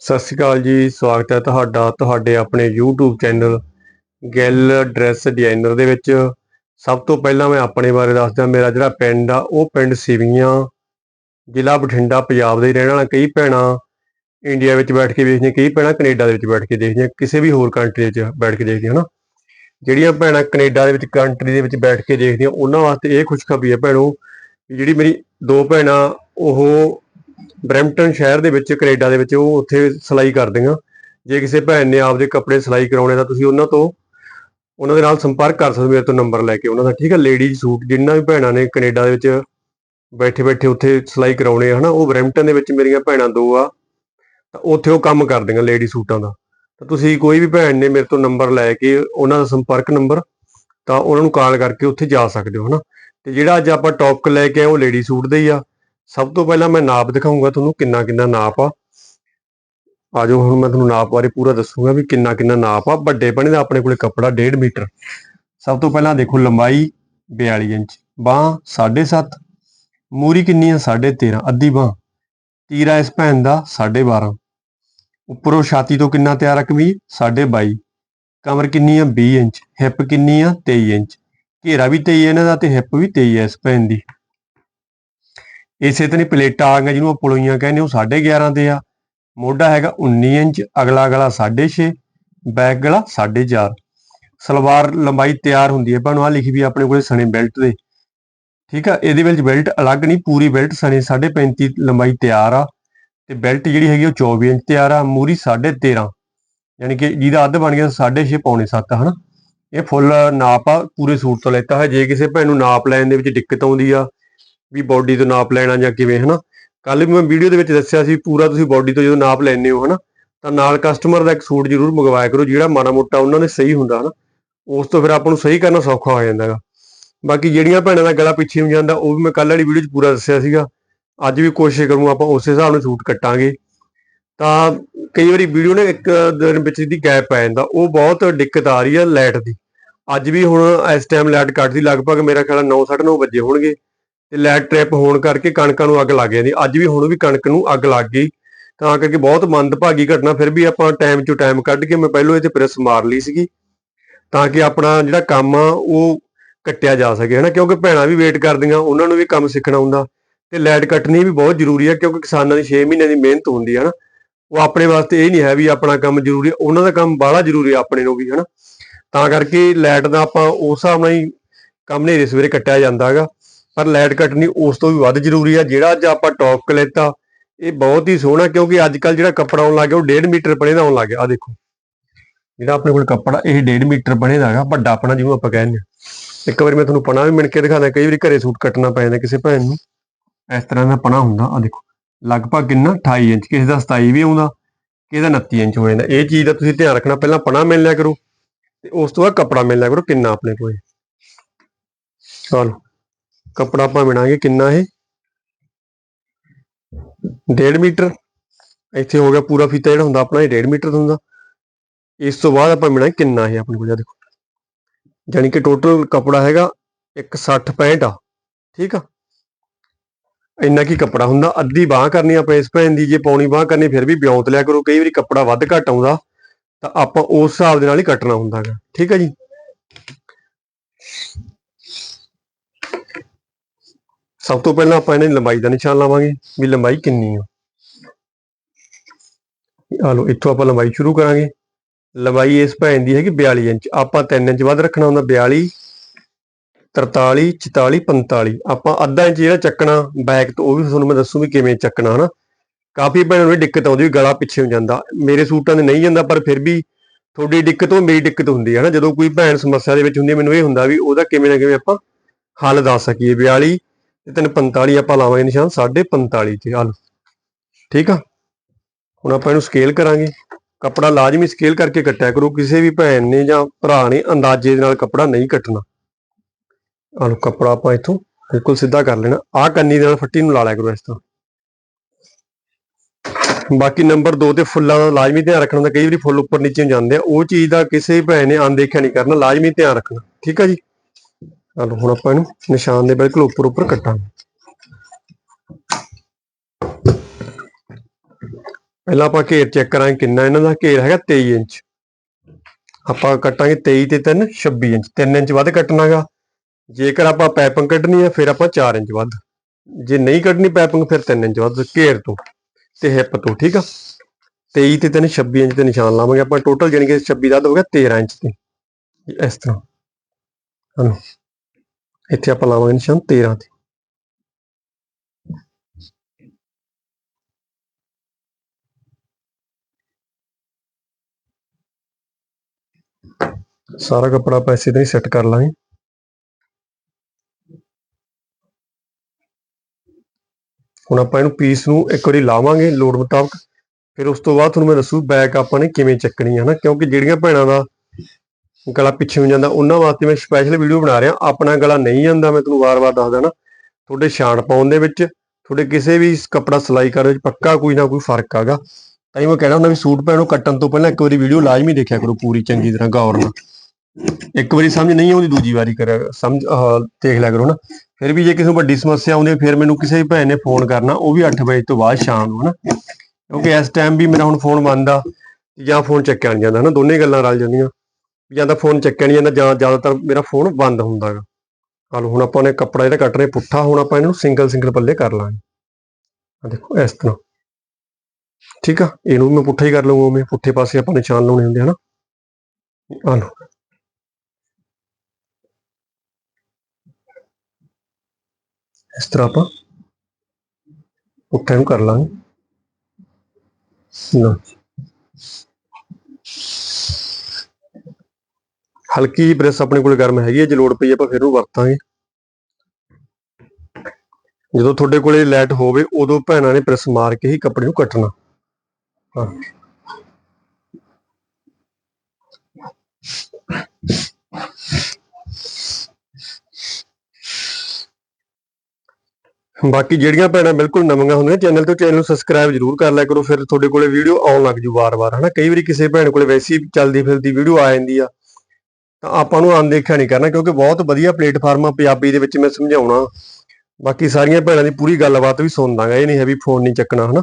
ਸਤਿ ਸ਼੍ਰੀ ਅਕਾਲ ਜੀ, ਸਵਾਗਤ ਹੈ ਤੁਹਾਡਾ, ਤੁਹਾਡੇ ਆਪਣੇ YouTube channel Gill dress designer ਦੇ ਵਿੱਚ। ਸਭ ਤੋਂ ਪਹਿਲਾਂ ਮੈਂ ਆਪਣੇ ਬਾਰੇ ਦੱਸਦਾ, ਮੇਰਾ ਜਿਹੜਾ ਪਿੰਡ ਆ, ਉਹ ਪਿੰਡ ਸਿਵੀਆਂ, ਜ਼ਿਲ੍ਹਾ ਬਠਿੰਡਾ, ਪੰਜਾਬ ਦੇ ਰਹਿਣ ਵਾਲਾ ਕਈ ਭੈਣਾਂ ਇੰਡੀਆ ਵਿੱਚ ਬੈਠ ਕੇ ਵੇਖਦੀਆਂ, ਕਈ ਭੈਣਾਂ ਕੈਨੇਡਾ ਦੇ ਵਿੱਚ ਬੈਠ ਕੇ ਦੇਖਦੀਆਂ, ਕਿਸੇ ਵੀ ਹੋਰ ਕੰਟਰੀ ਵਿੱਚ ਬੈਠ ਕੇ ਦੇਖਦੀਆਂ, ਹਨਾ। ਜਿਹੜੀਆਂ ਭੈਣਾਂ ਕੈਨੇਡਾ ਦੇ ਵਿੱਚ ਕੰਟਰੀ ਦੇ ਵਿੱਚ ਬੈਠ ਕੇ ਦੇਖਦੀਆਂ, ਉਹਨਾਂ ਵਾਸਤੇ ਇਹ ਖੁਸ਼ਖਬਰੀ ਹੈ ਭੈਣੋ, ਵੀ ਜਿਹੜੀ ਮੇਰੀ ਦੋ ਭੈਣਾਂ, ਉਹ ਬਰੈਂਪਟਨ ਸ਼ਹਿਰ ਦੇ ਵਿੱਚ, ਕੈਨੇਡਾ ਦੇ ਵਿੱਚ ਉਹ ਉੱਥੇ ਸਿਲਾਈ ਕਰਦੀਆਂ। ਜੇ ਕਿਸੇ ਭੈਣ ਨੇ ਆਪਦੇ ਕੱਪੜੇ ਸਿਲਾਈ ਕਰਾਉਣੇ ਤਾਂ ਤੁਸੀਂ ਉਹਨਾਂ ਤੋਂ, ਉਹਨਾਂ ਦੇ ਨਾਲ ਸੰਪਰਕ ਕਰ ਸਕਦੇ ਹੋ, ਮੇਰੇ ਤੋਂ ਨੰਬਰ ਲੈ ਕੇ। ਉਹਨਾਂ ਦਾ ਠੀਕ ਹੈ, ਲੇਡੀਜ਼ ਸੂਟ, ਜਿੰਨਾ ਵੀ ਭੈਣਾਂ ਨੇ ਕੈਨੇਡਾ ਦੇ ਵਿੱਚ ਬੈਠੇ ਬੈਠੇ ਉੱਥੇ ਸਿਲਾਈ ਕਰਾਉਣੇ ਆ, ਹਨਾ, ਉਹ ਬਰੈਂਪਟਨ ਦੇ ਵਿੱਚ ਮੇਰੀਆਂ ਭੈਣਾਂ ਦੋ ਆ, ਤਾਂ ਉੱਥੇ ਉਹ ਕੰਮ ਕਰਦੀਆਂ ਲੇਡੀ ਸੂਟਾਂ ਦਾ। ਤਾਂ ਤੁਸੀਂ ਕੋਈ ਵੀ ਭੈਣ ਨੇ ਮੇਰੇ ਤੋਂ ਨੰਬਰ ਲੈ ਕੇ, ਉਹਨਾਂ ਦਾ ਸੰਪਰਕ ਨੰਬਰ, ਤਾਂ ਉਹਨਾਂ ਨੂੰ ਕਾਲ ਕਰਕੇ ਉੱਥੇ ਜਾ ਸਕਦੇ ਹੋ, ਹਨਾ। ਤੇ ਜਿਹੜਾ ਅੱਜ ਆਪਾਂ ਟੌਪਿਕ ਲੈ ਕੇ ਆਏ, ਉਹ ਲੇਡੀ ਸੂਟ ਦੇ ਹੀ ਆ। ਸਭ ਤੋਂ ਪਹਿਲਾਂ ਮੈਂ ਨਾਪ ਦਿਖਾਉਂਗਾ ਤੁਹਾਨੂੰ ਕਿੰਨਾ ਕਿੰਨਾ ਨਾਪ ਆ। ਆਜੋ ਹੁਣ ਮੈਂ ਤੁਹਾਨੂੰ ਨਾਪ ਬਾਰੇ ਪੂਰਾ ਦੱਸੂਗਾ ਵੀ ਕਿੰਨਾ ਕਿੰਨਾ ਨਾਪ ਆ। ਵੱਡੇ ਪਣੇ ਦਾ ਆਪਣੇ ਕੋਲੇ ਕੱਪੜਾ 1.5 ਮੀਟਰ। ਸਭ ਤੋਂ ਪਹਿਲਾਂ ਦੇਖੋ ਲੰਬਾਈ 42 ਇੰਚ। ਬਾਹ 7.5 ਮੂਰੀ ਕਿੰਨੀ ਆ? 13.5 ਅੱਧੀ ਬਾਹ। ਤੀਰਾ ਇਸ ਭੈਣ ਦਾ 12.5 ਉੱਪਰੋਂ ਛਾਤੀ ਤੋਂ ਕਿੰਨਾ ਤਿਆਰ ਆ ਕਮੀਜ਼? 22.5 ਕਮਰ ਕਿੰਨੀ ਆ? 20 ਇੰਚ। ਹਿੱਪ ਕਿੰਨੀ ਆ? 23 ਇੰਚ। ਘੇਰਾ ਵੀ 23 ਇਹਨਾਂ ਦਾ ਤੇ ਹਿੱਪ ਵੀ 23 ਐ ਇਸ ਭੈਣ ਦੀ। ਇਸੇ ਤਰ੍ਹਾਂ ਪਲੇਟਾਂ ਆ ਗਈਆਂ ਜਿਹਨੂੰ ਆਪਾਂ ਪਲੋਈਆਂ ਕਹਿੰਦੇ, ਉਹ 11.5 ਤੇ ਆ। ਮੋਢਾ ਹੈਗਾ 19 ਇੰਚ, ਅਗਲਾ ਗਲਾ 6.5 ਬੈਕ ਗਲਾ 4.5 ਸਲਵਾਰ ਲੰਬਾਈ ਤਿਆਰ ਹੁੰਦੀ ਹੈ ਭਾਵੇਂ ਆ ਲਿਖੀ ਵੀ ਆਪਣੇ ਕੋਲੇ ਸਣੇ ਬੈਲਟ ਦੇ। ਠੀਕ ਆ, ਇਹਦੇ ਵਿੱਚ ਬੈਲਟ ਅਲੱਗ ਨਹੀਂ, ਪੂਰੀ ਬੈਲਟ ਸਣੇ 35 ਲੰਬਾਈ ਤਿਆਰ ਆ। ਤੇ ਬੈਲਟ ਜਿਹੜੀ ਹੈਗੀ ਉਹ 24 ਇੰਚ ਤਿਆਰ ਆ, ਮੂਰੀ 13.5 ਯਾਨੀ ਕਿ ਜਿਹਦਾ ਅੱਧ ਬਣ ਗਿਆ 6.5 ਪੌਣੇ 7 ਹਨਾ? ਇਹ ਫੁੱਲ ਨਾਪ ਆ, ਪੂਰੇ ਸੂਟ ਤੋਂ ਲੈਤਾ ਹੈ ਜੇ ਕਿਸੇ ਭੈਣ ਨੂੰ ਨਾਪ ਲੈਣ ਦੇ ਵਿੱਚ ਦਿੱਕਤ ਆਉਂਦੀ ਆ ਵੀ ਬਾਡੀ ਤੋਂ ਨਾਪ ਲੈਣਾ ਜਾਂ ਕਿਵੇਂ, ਹਨਾ? ਕੱਲ ਵੀ ਮੈਂ ਵੀਡੀਓ ਦੇ ਵਿੱਚ ਦੱਸਿਆ ਸੀ, ਪੂਰਾ ਤੁਸੀਂ ਬਾਡੀ ਤੋਂ ਜਦੋਂ ਨਾਪ ਲੈਣੇ ਹੋ, ਹਨਾ? ਤਾਂ ਨਾਲ ਕਸਟਮਰ ਦਾ ਇੱਕ ਸੂਟ ਜ਼ਰੂਰ ਮੰਗਵਾਇਆ ਕਰੋ, ਜਿਹੜਾ ਮਾੜਾ ਮੋਟਾ ਉਹਨਾਂ ਨੇ ਸਹੀ ਹੁੰਦਾ, ਹਨਾ? ਉਸ ਤੋਂ ਫਿਰ ਆਪਾਂ ਨੂੰ ਸਹੀ ਕਰਨਾ ਸੌਖਾ ਹੋ ਜਾਂਦਾ ਹੈਗਾ। ਬਾਕੀ ਜਿਹੜੀਆਂ ਭੈਣਾਂ ਦਾ ਗਲਾ ਪਿੱਛੇ ਨੂੰ ਜਾਂਦਾ, ਉਹ ਵੀ ਮੈਂ ਕੱਲ ਵਾਲੀ ਵੀਡੀਓ 'ਚ ਪੂਰਾ ਦੱਸਿਆ ਸੀਗਾ। ਅੱਜ ਵੀ ਕੋਸ਼ਿਸ਼ ਕਰੂੰ ਆਪਾਂ ਉਸੇ ਹਿਸਾਬ ਨਾਲ ਸੂਟ ਕੱਟਾਂਗੇ। ਤਾਂ ਕਈ ਵਾਰੀ ਵੀਡੀਓ ਨੇ ਇੱਕ ਦਿਨ ਵਿੱਚ ਦੀ ਗੈਪ ਪੈ ਜਾਂਦਾ, ਉਹ ਬਹੁਤ ਦਿੱਕਤ ਆ ਰਹੀ ਹੈ ਲਾਈਟ ਦੀ। ਅੱਜ ਵੀ ਹੁਣ ਇਸ ਟਾਈਮ ਲਾਈਟ ਕੱਟਦੀ, ਲਗਭਗ ਮੇਰਾ ਖਿਆਲ 9:30 ਵਜੇ ਹੋਣਗੇ। ਤੇ ਲਾਈਟ ਟ੍ਰਿਪ ਹੋਣ ਕਰਕੇ ਕਣਕਾਂ ਨੂੰ ਅੱਗ ਲੱਗ ਜਾਂਦੀ। ਅੱਜ ਵੀ ਹੁਣ ਵੀ ਕਣਕ ਨੂੰ ਅੱਗ ਲੱਗ ਗਈ। ਤਾਂ ਕਰਕੇ ਬਹੁਤ ਮੰਦਭਾਗੀ ਘਟਨਾ। ਫਿਰ ਵੀ ਆਪਾਂ ਟਾਈਮ ਚੋਂ ਟਾਈਮ ਕੱਢ ਕੇ ਮੈਂ ਪਹਿਲਾਂ ਇਹ ਤੇ ਪ੍ਰੈਸ ਮਾਰ ਲਈ ਸੀਗੀ। ਤਾਂ ਕਿ ਆਪਣਾ ਜਿਹੜਾ ਕੰਮ ਆ, ਉਹ ਕੱਟਿਆ ਜਾ ਸਕੇ, ਹਨਾ? ਕਿਉਂਕਿ ਭੈਣਾਂ ਵੀ ਵੇਟ ਕਰਦੀਆਂ, ਉਹਨਾਂ ਨੂੰ ਵੀ ਕੰਮ ਸਿੱਖਣਾ ਹੁੰਦਾ। ਤੇ ਲਾਈਟ ਕੱਟਣੀ ਵੀ ਬਹੁਤ ਜ਼ਰੂਰੀ ਹੈ ਕਿਉਂਕਿ ਕਿਸਾਨਾਂ ਦੀ 6 ਮਹੀਨਿਆਂ ਦੀ ਮਿਹਨਤ ਹੁੰਦੀ ਹੈ ਹਨਾ? ਉਹ ਆਪਣੇ ਵਾਸਤੇ ਇਹ ਨਹੀਂ ਹੈ ਵੀ ਆਪਣਾ ਕੰਮ ਜ਼ਰੂਰੀ, ਉਹਨਾਂ ਦਾ ਕੰਮ ਬਾਹਲਾ ਜ਼ਰੂਰੀ ਹੈ ਆਪਣੇ ਨੂੰ ਵੀ, ਹਨਾ? ਤਾਂ ਕਰਕੇ ਲਾਈਟ ਦਾ ਆਪਾਂ ਉਸ ਹਿਸਾਬ ਨਾਲ ਹੀ ਕੰਮ ਨੇਰੇ ਸਵੇਰੇ ਕੱਟਿਆ ਜਾਂਦਾ ਹੈਗਾ। ਪਰ ਲਾਈਟ ਕੱਟਣੀ ਉਸ ਤੋਂ ਵੀ ਵੱਧ ਜ਼ਰੂਰੀ ਆ। ਜਿਹੜਾ ਅੱਜ ਆਪਾਂ ਟੌਪ ਲੈਤਾ ਇਹ ਬਹੁਤ ਹੀ ਸੋਹਣਾ, ਕਿਉਂਕਿ ਅੱਜ ਕੱਲ ਜਿਹੜਾ ਕੱਪੜਾ ਆਉਣ ਲੱਗ ਗਿਆ, ਉਹ 1.5 ਮੀਟਰ ਬਣੇ ਦਾ ਆਉਣ ਲੱਗ ਗਿਆ। ਆ ਦੇਖੋ, ਜਿਹੜਾ ਆਪਣੇ ਕੋਲ ਕੱਪੜਾ, ਇਹ 1.5 ਮੀਟਰ ਬਣੇ ਦਾ ਹੈਗਾ, ਵੱਡਾ ਆਪਣਾ ਜਿਹਨੂੰ ਆਪਾਂ ਕਹਿੰਦੇ ਆ ਇੱਕ ਵਾਰੀ ਮੈਂ ਤੁਹਾਨੂੰ ਪਣਾ ਵੀ ਮਿਣ ਕੇ ਦਿਖਾਦਾ ਕਈ ਵਾਰੀ ਘਰੇ ਸੂਟ ਕੱਟਣਾ ਪੈ ਜਾਂਦਾ ਕਿਸੇ ਭੈਣ ਨੂੰ। ਇਸ ਤਰ੍ਹਾਂ ਦਾ ਪਣਾ ਹੁੰਦਾ ਆ ਦੇਖੋ, ਲਗਭਗ ਕਿੰਨਾ? 28 ਇੰਚ, ਕਿਸੇ ਦਾ 27 ਵੀ ਆਉਂਦਾ, ਕਿਸੇ ਦਾ 29 ਇੰਚ ਹੋ ਜਾਂਦਾ। ਇਹ ਚੀਜ਼ ਦਾ ਤੁਸੀਂ ਧਿਆਨ ਰੱਖਣਾ, ਪਹਿਲਾਂ ਪਣਾ ਮਿਲ ਲਿਆ ਕਰੋ, ਤੇ ਉਸ ਤੋਂ ਬਾਅਦ ਕੱਪੜਾ ਮਿਲ ਲਿਆ ਕਰੋ, ਕਿੰਨਾ ਆਪਣੇ ਕੋਲ ਚਲੋ। ਕੱਪੜਾ ਆਪਾਂ ਮਿਣਾਂਗੇ ਕਿੰਨਾ ਇਹ? 1.5 ਮੀਟਰ? ਇੱਥੇ ਹੋ ਗਿਆ ਪੂਰਾ ਫੀਤਾ ਜਿਹੜਾ ਹੁੰਦਾ, ਆਪਣਾ ਇਹ 1.5 ਮੀਟਰ ਹੁੰਦਾ। ਇਸ ਤੋਂ ਬਾਅਦ ਆਪਾਂ ਮਿਣਾਂਗੇ ਕਿੰਨਾ ਇਹ ਆਪਣੇ ਕੋਲ ਦੇਖੋ। ਜਾਨੀ ਕਿ ਟੋਟਲ ਕੱਪੜਾ ਹੈਗਾ 160 65 ਆ, ਠੀਕ ਆ? ਇੰਨਾ ਕੀ ਕੱਪੜਾ ਹੁੰਦਾ, ਅੱਧੀ ਬਾਹ ਕਰਨੀ ਆਪਾਂ ਇਸ ਭੈਣ ਦੀ, ਜੇ ਪੌਣੀ ਬਾਹ ਕਰਨੀ, ਫਿਰ ਵੀ ਬਿਉਂਤ ਲਿਆ ਕਰੋ। ਕਈ ਵਾਰੀ ਕੱਪੜਾ ਵੱਧ ਘੱਟ ਆਉਂਦਾ, ਤਾਂ ਆਪਾਂ ਉਸ ਹਿਸਾਬ ਦੇ ਨਾਲ ਹੀ ਕੱਟਣਾ ਹੁੰਦਾ ਹੈਗਾ, ਠੀਕ ਆ ਜੀ? ਸਭ ਤੋਂ ਪਹਿਲਾਂ ਆਪਾਂ ਇਹਨਾਂ ਦੀ ਲੰਬਾਈ ਦਾ ਨਿਸ਼ਾਨ ਲਾਵਾਂਗੇ ਵੀ ਲੰਬਾਈ ਕਿੰਨੀ ਆ। ਆ ਲਓ, ਇੱਥੋਂ ਆਪਾਂ ਲੰਬਾਈ ਸ਼ੁਰੂ ਕਰਾਂਗੇ। ਲੰਬਾਈ ਇਸ ਭੈਣ ਦੀ ਹੈਗੀ 42 ਇੰਚ। ਆਪਾਂ 3 ਇੰਚ ਵੱਧ ਰੱਖਣਾ ਹੁੰਦਾ 42 43 44 45 ਆਪਾਂ ਅੱਧਾ ਇੰਚ ਜਿਹੜਾ ਚੱਕਣਾ ਬੈਕ ਤੋਂ, ਉਹ ਵੀ ਤੁਹਾਨੂੰ ਮੈਂ ਦੱਸੂ ਵੀ ਕਿਵੇਂ ਚੱਕਣਾ, ਹਨਾ। ਕਾਫੀ ਭੈਣਾਂ ਨੂੰ ਦਿੱਕਤ ਆਉਂਦੀ ਵੀ ਗਲਾ ਪਿੱਛੇ ਹੋ ਜਾਂਦਾ। ਮੇਰੇ ਸੂਟਾਂ ਦੇ ਨਹੀਂ ਜਾਂਦਾ, ਪਰ ਫਿਰ ਵੀ ਤੁਹਾਡੀ ਦਿੱਕਤ ਉਹ ਮੇਰੀ ਦਿੱਕਤ ਹੁੰਦੀ ਹੈ, ਹਨਾ। ਜਦੋਂ ਕੋਈ ਭੈਣ ਸਮੱਸਿਆ ਦੇ ਵਿੱਚ ਹੁੰਦੀ ਮੈਨੂੰ ਇਹ ਹੁੰਦਾ ਵੀ ਉਹਦਾ ਕਿਵੇਂ ਨਾ ਕਿਵੇਂ ਆਪਾਂ ਹੱਲ ਦੱਸ ਸਕੀਏ। 42 ਤੇ ਤੈਨੂੰ 45 ਆਪਾਂ ਲਾਵਾਂਗੇ ਨਿਸ਼ਾਨ 45 ਤੇ ਹੱਲ ਠੀਕ ਆ? ਹੁਣ ਆਪਾਂ ਇਹਨੂੰ ਸਕੇਲ ਕਰਾਂਗੇ। ਕੱਪੜਾ ਲਾਜ਼ਮੀ ਸਕੇਲ ਕਰਕੇ ਕੱਟਿਆ ਕਰੋ। ਕਿਸੇ ਵੀ ਭੈਣ ਨੇ ਜਾਂ ਭਰਾ ਨੇ ਅੰਦਾਜ਼ੇ ਦੇ ਨਾਲ ਕੱਪੜਾ ਨਹੀਂ ਕੱਟਣਾ। ਆਹ ਕੱਪੜਾ ਆਪਾਂ ਇੱਥੋਂ ਬਿਲਕੁਲ ਸਿੱਧਾ ਕਰ ਲੈਣਾ। ਆਹ ਕੰਨੀ ਦੇ ਨਾਲ ਫੱਟੀ ਨੂੰ ਲਾ ਲਿਆ ਕਰੋ ਇਸ ਤਰ੍ਹਾਂ। ਬਾਕੀ ਨੰਬਰ 2 ਤੇ ਫੁੱਲਾਂ ਦਾ ਲਾਜ਼ਮੀ ਧਿਆਨ ਰੱਖਣਾ ਹੁੰਦਾ ਕਈ ਵਾਰੀ ਫੁੱਲ ਉੱਪਰ ਨੀਚੇ ਨੂੰ ਜਾਂਦੇ ਆ। ਉਹ ਚੀਜ਼ ਦਾ ਕਿਸੇ ਭੈਣ ਨੇ ਅਣਦੇਖਿਆ ਨਹੀਂ ਕਰਨਾ। ਲਾਜ਼ਮੀ ਧਿਆਨ ਰੱਖਣਾ। ਠੀਕ ਆ ਜੀ? ਚਲੋ, ਹੁਣ ਆਪਾਂ ਇਹਨੂੰ ਨਿਸ਼ਾਨ ਦੇ ਬਿਲਕੁਲ ਉੱਪਰ ਉੱਪਰ ਕੱਟਾਂਗੇ। ਪਹਿਲਾਂ ਆਪਾਂ ਘੇਰ ਚੈੱਕ ਕਰਾਂਗੇ ਕਿੰਨਾ ਇਹਨਾਂ ਦਾ ਘੇਰ ਹੈਗਾ 23 ਇੰਚ। ਆਪਾਂ ਕੱਟਾਂਗੇ 23 ਤੇ 3 26 ਇੰਚ। 3 ਇੰਚ ਵੱਧ ਕੱਟਣਾਗਾ। ਜੇਕਰ ਆਪਾਂ ਪਾਈਪਿੰਗ ਕੱਢਣੀ ਹੈ, ਫਿਰ ਆਪਾਂ 4 ਇੰਚ ਵੱਧ। ਜੇ ਨਹੀਂ ਕੱਢਣੀ ਪਾਈਪਿੰਗ ਫਿਰ 3 ਇੰਚ ਵੱਧ ਘੇਰ ਤੋਂ ਤੇ ਹਿੱਪ ਤੋਂ, ਠੀਕ ਆ? 23 ਤੇ 3 26 ਇੰਚ ਤੇ ਨਿਸ਼ਾਨ ਲਾਵਾਂਗੇ ਆਪਾਂ। ਟੋਟਲ ਜਾਨੀ ਕਿ 26 ਦਾ ਹੋ ਗਿਆ 13 ਇੰਚ ਤੇ। ਇਸ ਤਰ੍ਹਾਂ। ਹਲੋ। ਇੱਥੇ ਆਪਾਂ ਲਾਵਾਂਗੇ ਨਿਸ਼ਾਨ 13 ਤੇ। ਸਾਰਾ ਕੱਪੜਾ ਆਪਾਂ ਇਸੇ ਤਰ੍ਹਾਂ ਹੀ ਸੈੱਟ ਕਰ ਲਾਂਗੇ। ਹੁਣ ਆਪਾਂ ਇਹਨੂੰ ਪੀਸ ਨੂੰ ਇੱਕ ਵਾਰੀ ਲਾਵਾਂਗੇ ਲੋੜ ਮੁਤਾਬਕ, ਫਿਰ ਉਸ ਤੋਂ ਬਾਅਦ ਤੁਹਾਨੂੰ ਮੈਂ ਦੱਸੂ ਬੈਕ ਆਪਾਂ ਨੇ ਕਿਵੇਂ ਚੱਕਣੀ ਹੈ ਨਾ ਕਿਉਂਕਿ ਜਿਹੜੀਆਂ ਭੈਣਾਂ ਦਾ ਗਲਾ ਪਿੱਛੇ ਨੂੰ ਜਾਂਦਾ ਉਹਨਾਂ ਵਾਸਤੇ ਮੈਂ ਸਪੈਸ਼ਲ ਵੀਡੀਓ ਬਣਾ ਰਿਹਾ। ਆਪਣਾ ਗਲਾ ਨਹੀਂ ਜਾਂਦਾ ਮੈਂ ਤੁਹਾਨੂੰ ਵਾਰ-ਵਾਰ ਦੱਸ ਦੇਣਾ ਤੁਹਾਡੇ ਛਾਣ ਪਾਉਣ ਦੇ ਵਿੱਚ ਤੁਹਾਡੇ ਕਿਸੇ ਵੀ ਕੱਪੜਾ ਸਿਲਾਈ ਕਰਨ ਵਿੱਚ ਪੱਕਾ ਕੋਈ ਨਾ ਕੋਈ ਫ਼ਰਕ ਆਗਾ ਤਾਂ ਹੀ ਮੈਂ ਕਹਿਣਾ ਹੁੰਦਾ ਵੀ ਸੂਟ ਭੈਣੋ ਕੱਟਣ ਤੋਂ ਪਹਿਲਾਂ ਇੱਕ ਵਾਰੀ ਵੀਡੀਓ ਲਾਜ਼ਮੀ ਦੇਖਿਆ ਕਰੋ ਪੂਰੀ ਚੰਗੀ ਤਰ੍ਹਾਂ ਗੌਰ ਨਾਲ। ਇੱਕ ਵਾਰੀ ਸਮਝ ਨਹੀਂ ਆਉਂਦੀ ਦੂਜੀ ਵਾਰੀ ਕਰਿਆ ਸਮਝ ਆਹ, ਦੇਖ ਲਿਆ ਕਰੋ ਨਾ। ਫਿਰ ਵੀ ਜੇ ਕਿਸੇ ਨੂੰ ਵੱਡੀ ਸਮੱਸਿਆ ਆਉਂਦੀ ਹੈ ਫਿਰ ਮੈਨੂੰ ਕਿਸੇ ਵੀ ਭੈਣ ਨੇ ਫੋਨ ਕਰਨਾ ਉਹ ਵੀ 8 ਵਜੇ ਤੋਂ ਬਾਅਦ ਸ਼ਾਮ ਨੂੰ ਹਨਾ ਕਿਉਂਕਿ ਇਸ ਟਾਈਮ ਵੀ ਮੇਰਾ ਹੁਣ ਫੋਨ ਬੰਦ ਆ ਜਾਂ ਫੋਨ ਚੱਕਿਆ ਨਹੀਂ ਜਾਂਦਾ ਹਨਾ ਦੋਨੇ ਗੱਲਾਂ ਰਲ ਜਾਂਦੀਆਂ। ਜਾਂ ਤਾਂ ਫੋਨ ਚੱਕਿਆ ਨਹੀਂ ਜਾਂਦਾ, ਜਾਂ ਜ਼ਿਆਦਾਤਰ ਮੇਰਾ ਫੋਨ ਬੰਦ ਹੁੰਦਾ ਗਾ ਹਾਲ ਹੁਣ ਆਪਾਂ ਨੇ ਕੱਪੜਾ ਜਿਹੜਾ ਕੱਟ ਰਹੇ, ਪੁੱਠਾ, ਹੁਣ ਆਪਾਂ ਇਹਨੂੰ ਸਿੰਗਲ ਸਿੰਗਲ ਪੱਲੇ ਕਰ ਲਾਂਗੇ। ਆ ਦੇਖੋ, ਇਸ ਤਰ੍ਹਾਂ। ਠੀਕ ਆ? ਇਹਨੂੰ ਮੈਂ ਪੁੱਠਾ ਹੀ ਕਰ ਲਵਾਂਗਾ ਉਵੇਂ ਪੁੱਠੇ ਪਾਸੇ ਆਪਾਂ ਨਿਸ਼ਾਨ ਲਾਉਣੇ ਹੁੰਦੇ ਹਨਾ ਆ ਲਓ। ਇਸ ਤਰ੍ਹਾਂ ਆਪਾਂ ਪੁੱਠਾ ਨੂੰ ਕਰ ਲਾਂਗੇ। ਲਓ ਹਲਕੀ ਜਿਹੀ ਪ੍ਰੈਸ ਆਪਣੇ ਕੋਲ ਗਰਮ ਹੈਗੀ ਹੈ, ਜੇ ਲੋੜ ਪਈ ਆਪਾਂ ਫਿਰ ਉਹ ਵਰਤਾਂਗੇ। ਜਦੋਂ ਤੁਹਾਡੇ ਕੋਲੇ ਲੈਟ ਹੋਵੇ, ਉਦੋਂ ਭੈਣਾਂ ਨੇ ਪ੍ਰੈਸ ਮਾਰ ਕੇ ਹੀ ਕੱਪੜੇ ਨੂੰ ਕੱਟਣਾ। ਹਾਂ। ਬਾਕੀ ਜਿਹੜੀਆਂ ਭੈਣਾਂ ਬਿਲਕੁਲ ਨਵੀਆਂ ਹੁੰਦੀਆਂ ਚੈਨਲ ਤੋਂ ਚੈਨਲ ਨੂੰ ਸਬਸਕ੍ਰਾਈਬ ਜ਼ਰੂਰ ਕਰ ਲਿਆ ਕਰੋ। ਫਿਰ ਤੁਹਾਡੇ ਕੋਲੇ ਵੀਡੀਓ ਆਉਣ ਲੱਗ ਜੂ ਵਾਰ-ਵਾਰ, ਹਨਾ? ਕਈ ਵਾਰੀ ਕਿਸੇ ਭੈਣ ਕੋਲੇ ਵੈਸੀ ਚੱਲਦੀ ਫਿਰਦੀ ਵੀਡੀਓ ਆ ਜਾਂਦੀ ਆ। ਆਪਾਂ ਨੂੰ ਅਣਦੇਖਿਆ ਨਹੀਂ ਕਰਨਾ, ਕਿਉਂਕਿ ਬਹੁਤ ਵਧੀਆ ਪਲੇਟਫਾਰਮ ਆ ਪੰਜਾਬੀ ਦੇ ਵਿੱਚ ਮੈਂ ਸਮਝਾਉਣਾ। ਬਾਕੀ ਸਾਰੀਆਂ ਭੈਣਾਂ ਦੀ ਪੂਰੀ ਗੱਲਬਾਤ ਵੀ ਸੁਣ ਦਾਂਗਾ, ਇਹ ਨਹੀਂ ਹੈ ਵੀ ਫੋਨ ਨਹੀਂ ਚੱਕਣਾ, ਹਨਾ?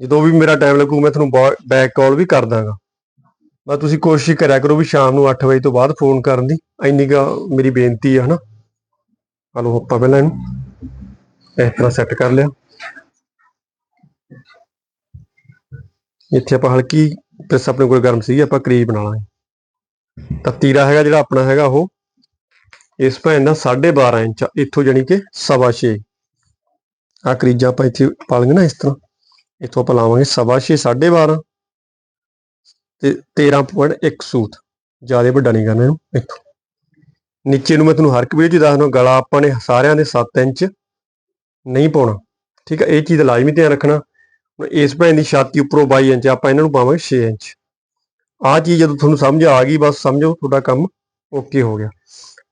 ਜਦੋਂ ਵੀ ਮੇਰਾ ਟਾਈਮ ਲੱਗੂ, ਮੈਂ ਤੁਹਾਨੂੰ ਬੈਕ ਕਾਲ ਵੀ ਕਰ ਦਾਂਗਾ। ਬਸ ਤੁਸੀਂ ਕੋਸ਼ਿਸ਼ ਕਰਿਆ ਕਰੋ ਵੀ ਸ਼ਾਮ ਨੂੰ 8 ਵਜੇ ਤੋਂ ਬਾਅਦ ਫੋਨ ਕਰਨ ਦੀ, ਇੰਨੀ ਕੁ ਮੇਰੀ ਬੇਨਤੀ ਹੈ ਹਨਾ? ਹਲੋ, ਆਪਾਂ ਪਹਿਲਾਂ ਇਹਨੂੰ ਇਸ ਤਰ੍ਹਾਂ ਸੈੱਟ ਕਰ ਲਿਆ। ਇੱਥੇ ਆਪਾਂ ਹਲਕੀ ਪ੍ਰੈਸ ਆਪਣੇ ਕੋਲ ਗਰਮ ਸੀ ਆਪਾਂ ਕਰੀਬ ਬਣਾ ਲਾਂਗੇ। ਤਾਂ ਤੀਰਾ ਹੈਗਾ ਜਿਹੜਾ ਆਪਣਾ ਹੈਗਾ ਉਹ। ਇਸ ਭੈਣ ਦਾ 12.5 ਇੰਚ ਆ, ਇੱਥੋਂ ਜਾਨੀ ਕਿ 6.5 ਆ ਕਰੀਜਾ ਆਪਾਂ ਇੱਥੇ ਪਾ ਲਾਂਗੇ ਨਾ ਇਸ ਤਰ੍ਹਾਂ। ਇੱਥੋਂ ਆਪਾਂ ਲਾਵਾਂਗੇ 6.5 12.5 ਤੇ 13.1 ਸੂਤ। ਜ਼ਿਆਦਾ ਵੱਡਾ ਨਹੀਂ ਕਰਨਾ ਇਹਨੂੰ ਇੱਥੋਂ। ਨੀਚੇ ਨੂੰ ਮੈਂ ਤੁਹਾਨੂੰ ਹਰ ਇੱਕ ਵੀਡੀਓ 'ਚ ਦੱਸਦਾ ਗਲਾ ਆਪਾਂ ਨੇ ਸਾਰਿਆਂ ਦੇ 7 ਇੰਚ ਨਹੀਂ ਪਾਉਣਾ। ਠੀਕ ਹੈ ਇਹ ਚੀਜ਼ ਦਾ ਲਾਜ਼ਮੀ ਧਿਆਨ ਰੱਖਣਾ। ਹੁਣ ਇਸ ਭੈਣ ਦੀ ਛਾਤੀ ਉੱਪਰੋਂ 22 ਇੰਚ ਆਪਾਂ ਇਹਨਾਂ ਨੂੰ ਪਾਵਾਂਗੇ 6 ਇੰਚ। ਆਹ ਚੀਜ਼ ਜਦੋਂ ਤੁਹਾਨੂੰ ਸਮਝ ਆ ਗਈ, ਬਸ ਸਮਝੋ ਤੁਹਾਡਾ ਕੰਮ ਓਕੇ ਹੋ ਗਿਆ।